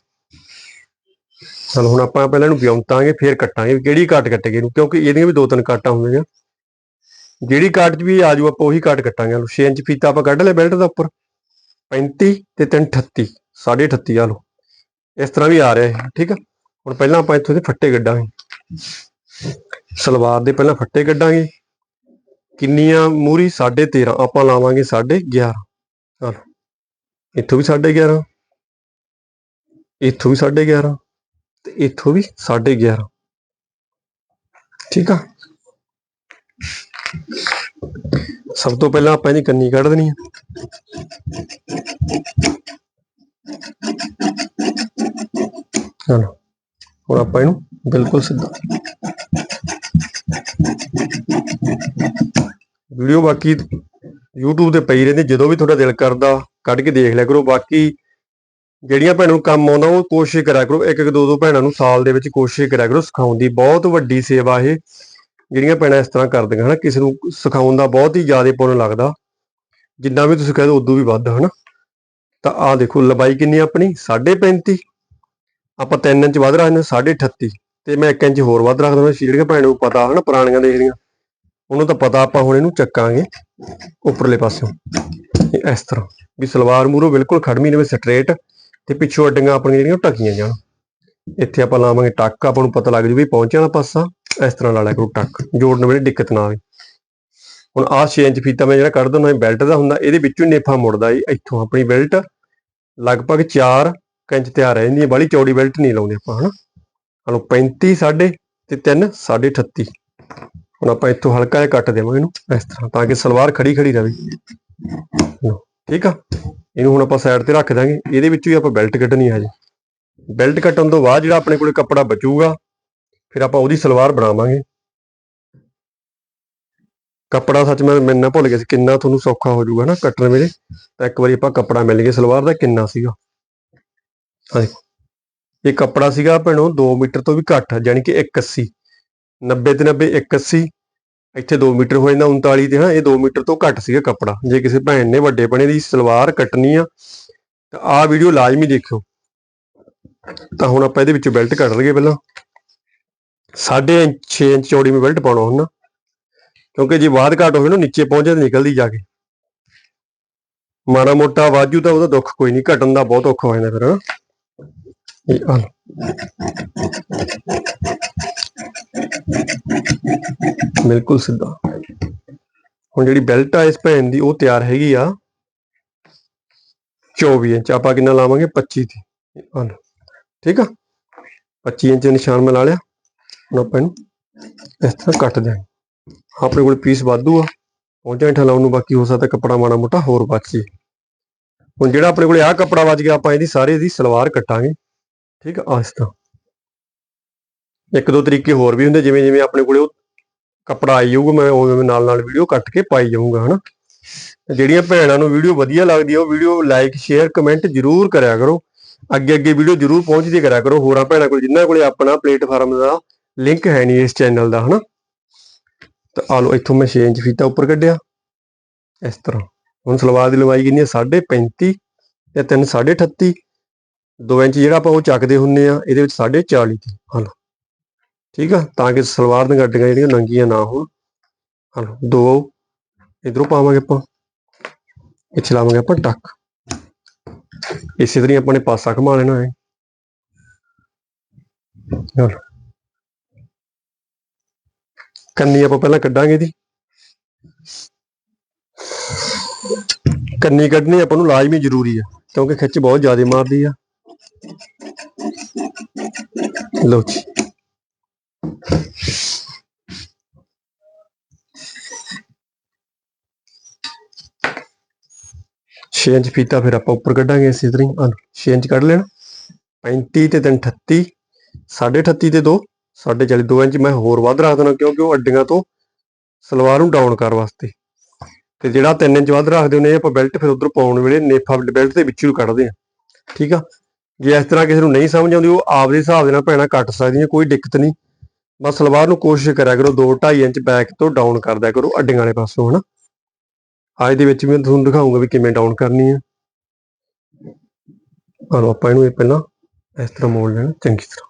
ਚਲੋ ਹੁਣ ਆਪਾਂ ਪਹਿਲਾਂ ਇਹਨੂੰ ਵਿਉਂਤਾਂਗੇ, ਫਿਰ ਕੱਟਾਂਗੇ ਵੀ ਕਿਹੜੀ ਕਾਟ ਕੱਟੇਗੇ ਇਹਨੂੰ, ਕਿਉਂਕਿ ਇਹਦੀਆਂ ਵੀ ਦੋ ਤਿੰਨ ਕਾਟਾਂ ਹੁੰਦੀਆਂ। ਜਿਹੜੀ ਕਾਟ 'ਚ ਵੀ ਆ ਜਾਊ, ਆਪਾਂ ਉਹੀ ਕਾਟ ਕੱਟਾਂਗੇ ਲਓ 6 ਇੰਚ ਫੀਤਾ ਆਪਾਂ ਕੱਢ ਲਿਆ ਬੈਲਟ ਦਾ ਉੱਪਰ। 35 ਤੇ 3 38 38 ਆ ਲਓ। ਇਸ ਤਰ੍ਹਾਂ ਵੀ ਆ ਰਿਹਾ ਇਹ, ਠੀਕ ਆ? ਹੁਣ ਪਹਿਲਾਂ ਆਪਾਂ ਇੱਥੋਂ ਦੇ ਫੱਟੇ ਕੱਢਾਂਗੇ। ਸਲਵਾਰ ਦੇ ਪਹਿਲਾਂ ਫੱਟੇ ਕੱਢਾਂਗੇ। ਕਿੰਨੀਆਂ ਮੂਰੀ? 13.5 ਆਪਾਂ ਲਾਵਾਂਗੇ 11.5 ਚਲੋ। ਇੱਥੋਂ ਵੀ 11.5 ਇੱਥੋਂ ਵੀ 11.5 ਤੇ ਇੱਥੋਂ ਵੀ 11.5 ਠੀਕ ਆ? ਸਭ ਤੋਂ ਪਹਿਲਾਂ ਆਪਾਂ ਇਹਦੀ ਕੰਨੀ ਕੱਢ ਦੇਣੀ ਹੈ। ਚਲੋ ਹੁਣ ਆਪਾਂ ਇਹਨੂੰ ਬਿਲਕੁਲ ਸਿੱਧਾ। ਵੀਡੀਓ ਬਾਕੀ YouTube ਤੇ ਪਈ ਰਹਿੰਦੀ, ਜਦੋਂ ਵੀ ਤੁਹਾਡਾ ਦਿਲ ਕਰਦਾ, ਕੱਢ ਕੇ ਦੇਖ ਲਿਆ ਕਰੋ। ਬਾਕੀ ਜਿਹੜੀਆਂ ਭੈਣਾਂ ਨੂੰ ਕੰਮ ਆਉਂਦਾ, ਉਹ ਕੋਸ਼ਿਸ਼ ਕਰਿਆ ਕਰੋ। ਇੱਕ ਇੱਕ ਦੋ ਦੋ ਭੈਣਾਂ ਨੂੰ ਸਾਲ ਦੇ ਵਿੱਚ ਕੋਸ਼ਿਸ਼ ਕਰਿਆ ਕਰੋ ਸਿਖਾਉਣ ਦੀ। ਬਹੁਤ ਵੱਡੀ ਸੇਵਾ ਇਹ, ਜਿਹੜੀਆਂ ਭੈਣਾਂ ਇਸ ਤਰ੍ਹਾਂ ਕਰਦੀਆਂ ਹਨਾ। ਕਿਸੇ ਨੂੰ ਸਿਖਾਉਣ ਦਾ ਬਹੁਤ ਹੀ ਜ਼ਿਆਦਾ ਪੁੰਨ ਲੱਗਦਾ। ਜਿੰਨਾ ਵੀ ਤੁਸੀਂ ਕਹਦੇ ਉਦੋਂ ਵੀ ਵੱਧ, ਹਨਾ? ਤਾਂ ਆਹ ਦੇਖੋ, ਲੰਬਾਈ ਕਿੰਨੀ ਆ ਆਪਣੀ? 35.5 ਆਪਾਂ 3 ਇੰਚ ਵੱਧ ਰੱਖਦੇ ਹਾਂ 38 ਤੇ ਮੈਂ 1 ਇੰਚ ਹੋਰ ਵੱਧ ਰੱਖ ਦਿੰਦਾ ਜਿਹੜੀਆਂ ਭੈਣਾਂ ਨੂੰ ਪਤਾ, ਹਨਾ, ਪੁਰਾਣੀਆਂ ਦੇਖਦੀਆਂ ਉਹਨੂੰ ਤਾਂ ਪਤਾ ਆਪਾਂ ਹੁਣ ਇਹਨੂੰ ਚੱਕਾਂਗੇ ਉੱਪਰਲੇ ਪਾਸਿਓਂ। ਇਸ ਤਰ੍ਹਾਂ ਵੀ ਸਲਵਾਰ ਮੂਰੋ ਬਿਲਕੁਲ ਖੜਮੀ ਰਵੇ ਸਟ੍ਰੇਟ ਤੇ ਪਿੱਛੋਂ ਅੱਡੀਆਂ ਆਪਣੀਆਂ ਜਿਹੜੀਆਂ ਉਹ ਢਕੀਆਂ ਜਾਣ। ਇੱਥੇ ਆਪਾਂ ਲਾਵਾਂਗੇ ਟੱਕ, ਆਪਾਂ ਨੂੰ ਪਤਾ ਲੱਗ ਜੂ ਵੀ ਪਹੁੰਚਿਆ ਦਾ ਪਾਸਾ। ਇਸ ਤਰ੍ਹਾਂ ਲਾ ਲਿਆ ਕਰੋ ਟੱਕ, ਜੋੜਨ ਵੇਲੇ ਦਿੱਕਤ ਨਾ ਆਵੇ। ਹੁਣ ਆਹ 6 ਇੰਚ ਫੀਤਾ ਮੈਂ ਜਿਹੜਾ ਕੱਢ ਦਿੰਦਾ ਬੈਲਟ ਦਾ ਹੁੰਦਾ, ਇਹਦੇ ਵਿੱਚੋਂ ਹੀ ਨੇਫਾ ਮੁੜਦਾ ਜੀ, ਇੱਥੋਂ ਆਪਣੀ ਬੈਲਟ। ਲਗਭਗ 4 ਇੰਚ ਤਿਆਰ ਰਹਿੰਦੀ ਹੈ ਬਾਲੀ ਚੌੜੀ ਬੈਲਟ ਨਹੀਂ ਲਾਉਂਦੇ ਆਪਾਂ, ਹਨਾ? ਹਲੋ 35 ਸਾਢੇ ਤੇ 3 ਸਾਢੇ 38 ਹੁਣ ਆਪਾਂ ਇੱਥੋਂ ਹਲਕਾ ਜਿਹਾ ਕੱਟ ਦੇਵਾਂਗੇ ਇਹਨੂੰ ਇਸ ਤਰ੍ਹਾਂ, ਤਾਂ ਕਿ ਸਲਵਾਰ ਖੜੀ ਖੜੀ ਰਹੇ ਠੀਕ ਆ? ਇਹਨੂੰ ਹੁਣ ਆਪਾਂ ਸਾਈਡ ਤੇ ਰੱਖ ਦਾਂਗੇ। ਇਹਦੇ ਵਿੱਚੋਂ ਹੀ ਆਪਾਂ ਬੈਲਟ ਕੱਢਣੀ ਹੈ ਜੀ ਬੈਲਟ ਕੱਟਣ ਤੋਂ ਬਾਅਦ ਜਿਹੜਾ ਆਪਣੇ ਕੋਲੇ ਕੱਪੜਾ ਬਚੂਗਾ, ਫਿਰ ਆਪਾਂ ਉਹਦੀ ਸਲਵਾਰ ਬਣਾਵਾਂਗੇ। ਕੱਪੜਾ ਸੱਚ ਮੈਂ ਮੈਨਾਂ ਭੁੱਲ ਗਿਆ ਸੀ, ਕਿੰਨਾ ਤੁਹਾਨੂੰ ਸੌਖਾ ਹੋ ਜਾਊਗਾ ਨਾ ਕੱਟਣ ਵੇਲੇ। ਤਾਂ ਇੱਕ ਵਾਰੀ ਆਪਾਂ ਕੱਪੜਾ ਮਿਲ ਗਿਆ ਸਲਵਾਰ ਦਾ, ਕਿੰਨਾ ਸੀਗਾ। ਹਾਂਜੀ ਇਹ ਕੱਪੜਾ ਸੀਗਾ ਭੈਣੋ 2 ਮੀਟਰ ਤੋਂ ਵੀ ਘੱਟ ਯਾਨੀ ਕਿ 180 90 ਤੇ 90 180 ਇੱਥੇ 2 ਮੀਟਰ ਹੋ ਜਾਂਦਾ 39 ਤੇ, ਹਾਂ, ਇਹ 2 ਮੀਟਰ ਤੋਂ ਘੱਟ ਸੀਗਾ ਕੱਪੜਾ। ਜੇ ਕਿਸੇ ਭੈਣ ਨੇ ਵੱਡੇ ਬਣੇ ਦੀ ਸਲਵਾਰ ਕੱਟਣੀ ਆ, ਤਾਂ ਆਹ ਵੀਡੀਓ ਲਾਜ਼ਮੀ ਦੇਖਿਓ। ਤਾਂ ਹੁਣ ਆਪਾਂ ਇਹਦੇ ਵਿੱਚੋਂ ਬੈਲਟ ਕੱਢ ਲਈਏ ਪਹਿਲਾਂ। 6.5 ਇੰਚ ਚੌੜੀ ਮੈਂ ਬੈਲਟ ਪਾਉਣਾ ਹੁੰਦਾ। ਕਿਉਂਕਿ ਜੇ ਬਾਅਦ ਘਾਟ ਹੋਵੇ ਨਾ, ਨੀਚੇ ਪਹੁੰਚੇ ਤਾਂ ਨਿਕਲਦੀ ਜਾ ਕੇ। ਮਾੜਾ ਮੋਟਾ ਵਾਜੂ ਤਾਂ ਉਹਦਾ ਦੁੱਖ ਕੋਈ ਨਹੀਂ, ਘਟਣ ਦਾ ਬਹੁਤ ਔਖਾ ਹੋ ਜਾਂਦਾ ਫਿਰ ਹਨਾ ਇਹ ਆ ਬਿਲਕੁਲ ਸਿੱਧਾ। ਹੁਣ ਜਿਹੜੀ ਬੈਲਟ ਆ, ਇਸ ਭੈਣ ਦੀ, ਉਹ ਤਿਆਰ ਹੈਗੀ ਆ। 24 ਇੰਚ, ਆਪਾਂ ਕਿੰਨਾ ਲਾਵਾਂਗੇ? 25 ਦੀ। ਇਹ ਠੀਕ ਆ? 25 ਇੰਚ ਨਿਸ਼ਾਨ ਮੈਂ ਲਾ ਲਿਆ। ਹੁਣ ਆਪਾਂ ਇਹਨੂੰ ਇਸ ਤਰ੍ਹਾਂ ਕੱਟ ਦਿਆਂਗੇ। ਆਪਣੇ ਕੋਲ ਪੀਸ ਵਾਧੂ ਆ। ਪਹੁੰਚਾਂ ਠਾ ਲਾਉਣ ਨੂੰ ਬਾਕੀ ਹੋ ਸਕਦਾ ਕੱਪੜਾ ਮਾੜਾ ਮੋਟਾ ਹੋਰ ਬਚ ਜੇ। ਹੁਣ ਜਿਹੜਾ ਆਪਣੇ ਕੋਲੇ ਆਹ ਕੱਪੜਾ ਬਚ ਗਿਆ, ਆਪਾਂ ਇਹਦੀ, ਸਾਰੇ ਦੀ ਸਲਵਾਰ ਕੱਟਾਂਗੇ। ਠੀਕ ਆ? ਆਹ ਇੱਕ ਦੋ ਤਰੀਕੇ ਹੋਰ ਵੀ ਹੁੰਦੇ, ਜਿਵੇਂ ਜਿਵੇਂ ਆਪਣੇ ਕੋਲੇ ਉਹ ਕੱਪੜਾ ਆਈ ਜਾਊਗਾ, ਮੈਂ ਉਵੇਂ ਨਾਲ ਨਾਲ ਵੀਡੀਓ ਕੱਟ ਕੇ ਪਾਈ ਜਾਊਂਗਾ, ਹਨਾ? ਜਿਹੜੀਆਂ ਭੈਣਾਂ ਨੂੰ ਵੀਡੀਓ ਵਧੀਆ ਲੱਗਦੀ ਹੈ ਉਹ ਵੀਡੀਓ ਲਾਈਕ ਸ਼ੇਅਰ ਕਮੈਂਟ ਜ਼ਰੂਰ ਕਰਿਆ ਕਰੋ। ਅੱਗੇ ਅੱਗੇ ਵੀਡੀਓ ਜ਼ਰੂਰ ਪਹੁੰਚਦੀ ਕਰਿਆ ਕਰੋ। ਹੋਰਾਂ ਭੈਣਾਂ ਕੋਲ, ਜਿਨ੍ਹਾਂ ਕੋਲੇ ਆਪਣਾ ਪਲੇਟਫਾਰਮ ਦਾ ਲਿੰਕ ਹੈ ਨਹੀਂ ਇਸ ਚੈਨਲ ਦਾ, ਹਨਾ? ਤਾਂ ਆ ਲਓ, ਇੱਥੋਂ ਮੈਂ 6 ਇੰਚ ਫੀਤਾ ਉੱਪਰ ਕੱਢਿਆ। ਇਸ ਤਰ੍ਹਾਂ। ਹੁਣ ਸਲਵਾਰ ਦੀ ਲੰਬਾਈ ਕਿੰਨੀ ਹੈ 35.5 ਤੇ 3 38 2 ਇੰਚ ਜਿਹੜਾ ਆਪਾਂ ਉਹ ਚੱਕਦੇ ਹੁੰਨੇ ਆ, ਇਹਦੇ ਵਿੱਚ 40 ਦੀ ਹਾਂ ਲਓ ਠੀਕ ਆ? ਤਾਂ ਕਿ ਸਲਵਾਰ ਦੀਆਂ ਗੱਡੀਆਂ ਜਿਹੜੀਆਂ ਨੰਗੀਆਂ ਨਾ ਹੋਣ ਹਾਂ ਦੋ ਇਧਰੋਂ ਪਾਵਾਂਗੇ ਆਪਾਂ ਇੱਥੇ ਲਾਵਾਂਗੇ ਆਪਾਂ ਟੱਕ। ਇਸੇ ਤਰ੍ਹਾਂ ਆਪਾਂ ਨੇ ਪਾਸਾ ਘੁਮਾ ਲੈਣਾ ਹੈ ਚਲੋ ਕੰਨੀ ਆਪਾਂ ਪਹਿਲਾਂ ਕੱਢਾਂਗੇ ਇਹਦੀ। ਕੰਨੀ ਕੱਢਣੀ ਆਪਾਂ ਨੂੰ ਲਾਜ਼ਮੀ ਜ਼ਰੂਰੀ ਆ, ਕਿਉਂਕਿ ਖਿੱਚ ਬਹੁਤ ਜ਼ਿਆਦਾ ਮਾਰਦੀ ਆ। ਲੋ ਜੀ ਛੇ ਇੰਚ ਫੀਤਾ ਫਿਰ ਆਪਾਂ ਉੱਪਰ ਕੱਢਾਂਗੇ ਇਸੇ ਤਰ੍ਹਾਂ ਹੀ। ਆਹ ਇੰਚ ਕੱਢ ਲੈਣਾ। 35 ਤੇ 3 38 38 ਤੇ 2 40 2 ਇੰਚ। ਮੈਂ ਹੋਰ ਵੱਧ ਰੱਖ ਦੇਣਾ ਕਿਉਂਕਿ ਉਹ ਅੱਡੀਆਂ ਤੋਂ ਸਲਵਾਰ ਨੂੰ ਡਾਊਨ ਕਰ ਵਾਸਤੇ। ਤੇ ਜਿਹੜਾ 3 ਇੰਚ ਵੱਧ ਰੱਖਦੇ ਹੁੰਦੇ ਆਪਾਂ ਬੈਲਟ ਫਿਰ ਉਧਰ ਪਾਉਣ ਵੇਲੇ ਨੇਫਾ ਬੈਲਟ ਦੇ ਵਿੱਚੋਂ ਕੱਢਦੇ ਆ। ਠੀਕ ਆ? ਜੇ ਇਸ ਤਰ੍ਹਾਂ ਕਿਸੇ ਨੂੰ ਨਹੀਂ ਸਮਝ ਆਉਂਦੀ, ਉਹ ਆਪਦੇ ਹਿਸਾਬ ਦੇ ਨਾਲ ਭੈਣਾਂ ਕੱਟ ਸਕਦੀਆਂ, ਕੋਈ ਦਿੱਕਤ ਨਹੀਂ। ਬਸ ਸਲਵਾਰ ਨੂੰ ਕੋਸ਼ਿਸ਼ ਕਰਿਆ ਕਰੋ 2 2.5 ਇੰਚ ਬੈਕ ਤੋਂ ਡਾਊਨ ਕਰਦਿਆ ਕਰੋ, ਅੱਡੀਆਂ ਵਾਲੇ ਪਾਸੋਂ, ਹਨਾ? ਅੱਜ ਦੇ ਵਿੱਚ ਵੀ ਮੈਂ ਤੁਹਾਨੂੰ ਦਿਖਾਉਂਗਾ ਵੀ ਕਿਵੇਂ ਡਾਊਨ ਕਰਨੀ ਹੈ ਆਲੋ ਆਪਾਂ ਇਹਨੂੰ ਇਹ ਪਹਿਲਾਂ ਇਸ ਤਰ੍ਹਾਂ ਮੋੜ ਲੈਣਾ, ਚੰਗੀ ਤਰ੍ਹਾਂ।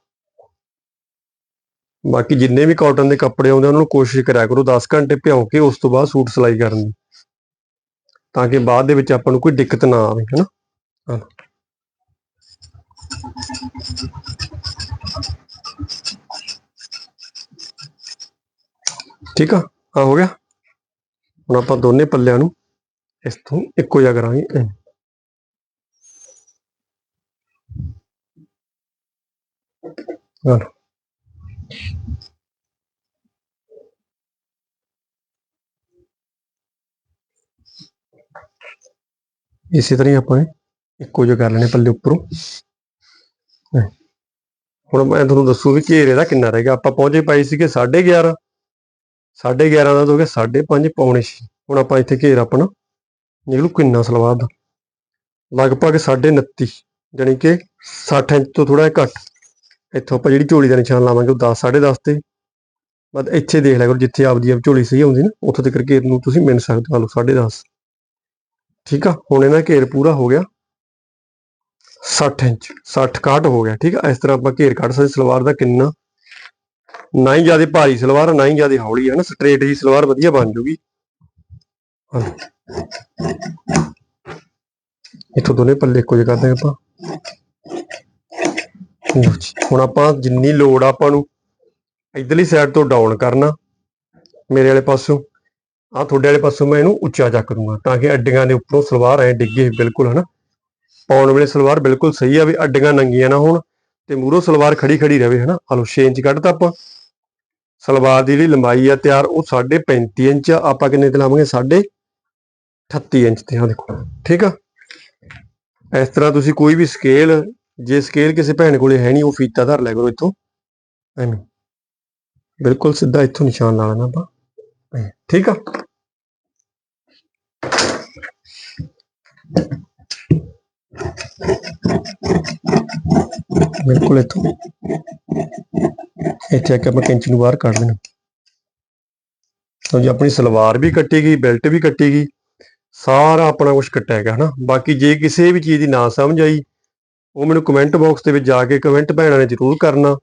ਬਾਕੀ ਜਿੰਨੇ ਵੀ ਕਾਟਨ ਦੇ ਕੱਪੜੇ ਆਉਂਦੇ, ਉਹਨਾਂ ਨੂੰ ਕੋਸ਼ਿਸ਼ ਕਰਿਆ ਕਰੋ 10 ਘੰਟੇ ਭਿਓ ਕੇ ਉਸ ਤੋਂ ਬਾਅਦ ਸੂਟ ਸਿਲਾਈ ਕਰਨ ਦੀ। ਤਾਂ ਕਿ ਬਾਅਦ ਦੇ ਵਿੱਚ ਆਪਾਂ ਨੂੰ ਕੋਈ ਦਿੱਕਤ ਨਾ ਆਵੇ, ਹਨਾ? ਆਲੋ। ਠੀਕ ਆ ਆ ਹੋ ਗਿਆ ਹੁਣ ਆਪਾਂ ਦੋਨੇ ਪੱਲਿਆਂ ਨੂੰ ਇਸ ਤੋਂ ਇੱਕੋ ਜਿਹਾ ਕਰਾਂਗੇ ਐਂ। ਆਹ ਲਓ। ਇਸੇ ਤਰ੍ਹਾਂ ਹੀ ਆਪਾਂ ਨੇ ਇੱਕੋ ਜਿਹਾ ਕਰ ਲੈਣੇ ਪੱਲੇ ਉੱਪਰੋਂ ਐਂ। ਹੁਣ ਮੈਂ ਤੁਹਾਨੂੰ ਦੱਸੂ ਵੀ ਘੇਰੇ ਦਾ ਕਿੰਨਾ ਰਹਿ ਗਿਆ। ਆਪਾਂ ਪਹੁੰਚੇ ਪਏ ਸੀਗੇ 11.5 11.5 ਦਾ ਤਾਂ ਹੋ ਗਿਆ 5.5 ਪੌਣੇ 6 ਹੁਣ ਆਪਾਂ ਇੱਥੇ ਘੇਰ ਆਪਣਾ ਨਿਕਲੂ ਕਿੰਨਾ ਸਲਵਾਰ ਦਾ ਲਗਭਗ 29.5 ਜਾਣੀ ਕਿ 60 ਇੰਚ ਤੋਂ ਥੋੜਾ ਜਿਹਾ ਘੱਟ। ਇੱਥੋਂ ਆਪਾਂ ਜਿਹੜੀ ਝੋਲੀ ਦਾ ਨਿਸ਼ਾਨ ਲਾਵਾਂਗੇ ਉਹ 10 10.5 ਤੇ। ਬਸ ਇੱਥੇ ਦੇਖ ਲਿਆ ਕਰੋ, ਜਿੱਥੇ ਆਪਦੀ ਆਪ ਝੋਲੀ ਸਹੀ ਆਉਂਦੀ ਨਾ, ਉੱਥੋਂ ਤੱਕ ਘੇਰ ਨੂੰ ਤੁਸੀਂ ਮਿਣ ਸਕਦੇ ਹੋ। ਲਓ 10.5 ਠੀਕ ਆ, ਹੁਣ ਇਹਨਾਂ ਘੇਰ ਪੂਰਾ ਹੋ ਗਿਆ। 60 ਇੰਚ 60 61 ਹੋ ਗਿਆ, ਠੀਕ ਆ? ਇਸ ਤਰ੍ਹਾਂ ਆਪਾਂ ਘੇਰ ਕੱਢ ਸਕਦੇ, ਸਲਵਾਰ ਦਾ ਕਿੰਨਾ? ਨਾ ਹੀ ਜ਼ਿਆਦਾ ਭਾਰੀ ਸਲਵਾਰ, ਨਾ ਹੀ ਜ਼ਿਆਦਾ ਹੌਲੀ, ਹੈ ਨਾ? ਸਟ੍ਰੇਟ ਜੀ ਸਲਵਾਰ ਵਧੀਆ ਬਣ ਜੂਗੀ। ਹਾਂ। ਇੱਥੋਂ ਦੋਨੇ ਪੱਲੇ ਇੱਕੋ ਜਿਹੇ ਕਰਦੇ ਆਪਾਂ। ਹੁਣ ਆਪਾਂ ਜਿੰਨੀ ਲੋੜ ਆ ਆਪਾਂ ਨੂੰ, ਇਧਰਲੀ ਸਾਈਡ ਤੋਂ ਡਾਊਨ ਕਰਨਾ, ਮੇਰੇ ਵਾਲੇ ਪਾਸੋਂ। ਆ ਤੁਹਾਡੇ ਵਾਲੇ ਪਾਸੋਂ ਮੈਂ ਇਹਨੂੰ ਉੱਚਾ ਚੱਕ ਦੂੰਗਾ, ਤਾਂ ਕਿ ਅੱਡੀਆਂ ਦੇ ਉੱਪਰੋਂ ਸਲਵਾਰ ਐ ਡਿੱਗੇ ਬਿਲਕੁਲ ਹਨਾ ਪਾਉਣ ਵੇਲੇ ਸਲਵਾਰ ਬਿਲਕੁਲ ਸਹੀ ਆ ਵੀ ਅੱਡੀਆਂ ਨੰਗੀਆਂ ਨਾ ਹੋਣ ਤੇ ਮੂਰੋਂ ਸਲਵਾਰ ਖੜੀ ਖੜੀ ਰਵੇ, ਹਨਾ? ਹਲੋ 6 ਇੰਚ ਕੱਢਤਾ ਆਪਾਂ। ਸਲਵਾਰ ਦੀ ਜਿਹੜੀ ਲੰਬਾਈ ਆ ਤਿਆਰ, ਉਹ 35 ਇੰਚ ਆਪਾਂ ਕਿੰਨੇ ਤੇ ਲਾਵਾਂਗੇ? 38 ਇੰਚ ਤੇ ਆ ਦੇਖੋ। ਠੀਕ ਆ? ਇਸ ਤਰ੍ਹਾਂ ਤੁਸੀਂ ਕੋਈ ਵੀ ਸਕੇਲ ਜੇ ਸਕੇਲ ਕਿਸੇ ਭੈਣ ਕੋਲੇ ਹੈ ਨਹੀਂ, ਉਹ ਫੀਤਾ ਧਰ ਲਿਆ ਕਰੋ ਇੱਥੋਂ। ਐਵੇਂ। ਬਿਲਕੁਲ ਸਿੱਧਾ ਇੱਥੋਂ ਨਿਸ਼ਾਨ ਲਾ ਲੈਣਾ ਆਪਾਂ। ਠੀਕ ਆ? ਬਿਲਕੁਲ ਇੱਥੋਂ। ਇੱਥੇ ਆ ਕੇ ਆਪਾਂ ਕੈਂਚੀ ਨੂੰ ਬਾਹਰ ਕੱਢ ਦੇਣਾ ਤਾਂ ਜੀ, ਆਪਣੀ ਸਲਵਾਰ ਵੀ ਕੱਟੀ ਗਈ, ਬੈਲਟ ਵੀ ਕੱਟੀ ਗਈ। ਸਾਰਾ ਆਪਣਾ ਕੁਝ ਕੱਟਿਆ ਗਿਆ, ਹਨਾ? ਬਾਕੀ ਜੇ ਕਿਸੇ ਵੀ ਚੀਜ਼ ਦੀ ਨਾ ਸਮਝ ਆਈ, ਉਹ ਮੈਨੂੰ ਕਮੈਂਟ ਬਾਕਸ ਦੇ ਵਿੱਚ ਜਾ ਕੇ ਕਮੈਂਟ ਭੈਣਾਂ ਨੇ ਜ਼ਰੂਰ ਕਰਨਾ।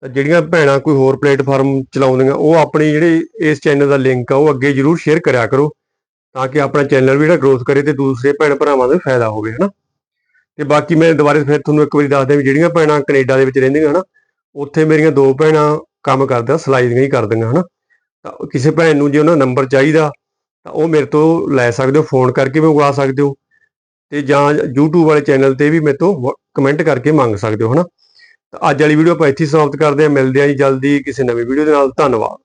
ਤਾਂ ਜਿਹੜੀਆਂ ਭੈਣਾਂ ਕੋਈ ਹੋਰ ਪਲੇਟਫਾਰਮ ਚਲਾਉਂਦੀਆਂ, ਉਹ ਆਪਣੀ ਜਿਹੜੇ ਇਸ ਚੈਨਲ ਦਾ ਲਿੰਕ ਆ, ਉਹ ਅੱਗੇ ਜ਼ਰੂਰ ਸ਼ੇਅਰ ਕਰਿਆ ਕਰੋ। ਤਾਂ ਕਿ ਆਪਣਾ ਚੈਨਲ ਵੀ ਜਿਹੜਾ ਗਰੋਥ ਕਰੇ ਤੇ ਦੂਸਰੇ ਭੈਣ ਭਰਾਵਾਂ ਨੂੰ ਵੀ ਫਾਇਦਾ ਹੋਵੇ, ਹਨਾ? ਤੇ ਬਾਕੀ ਮੈਂ ਦੁਬਾਰਾ ਫਿਰ ਤੁਹਾਨੂੰ ਇੱਕ ਵਾਰੀ ਦੱਸ ਦਿਆਂ ਵੀ ਜਿਹੜੀਆਂ ਭੈਣਾਂ ਕੈਨੇਡਾ ਦੇ ਵਿੱਚ ਰਹਿੰਦੀਆਂ ਹਨਾ ਉੱਥੇ ਮੇਰੀਆਂ ਦੋ ਭੈਣਾਂ ਕੰਮ ਕਰਦੀਆਂ ਸਿਲਾਈ ਦੀਆਂ ਹੀ ਕਰਦੀਆਂ, ਹਨਾ। ਤਾਂ ਕਿਸੇ ਭੈਣ ਨੂੰ ਜੇ ਉਹਨਾਂ ਦਾ ਨੰਬਰ ਚਾਹੀਦਾ, ਤਾਂ ਉਹ ਮੇਰੇ ਤੋਂ ਲੈ ਸਕਦੇ ਹੋ, ਫੋਨ ਕਰਕੇ ਵੀ ਉਗਾ ਸਕਦੇ ਹੋ। ਤੇ ਜਾਂ YouTube ਵਾਲੇ ਚੈਨਲ ਤੇ ਵੀ ਮੇਰੇ ਤੋਂ ਕਮੈਂਟ ਕਰਕੇ ਮੰਗ ਸਕਦੇ ਹੋ, ਹਨਾ। ਤਾਂ ਅੱਜ ਵਾਲੀ ਵੀਡੀਓ ਆਪਾਂ ਇੱਥੇ ਸਮਾਪਤ ਕਰਦੇ ਹਾਂ। ਮਿਲਦੇ ਹਾਂ ਜੀ ਜਲਦੀ ਕਿਸੇ ਨਵੀਂ ਵੀਡੀਓ ਦੇ ਨਾਲ। ਧੰਨਵਾਦ।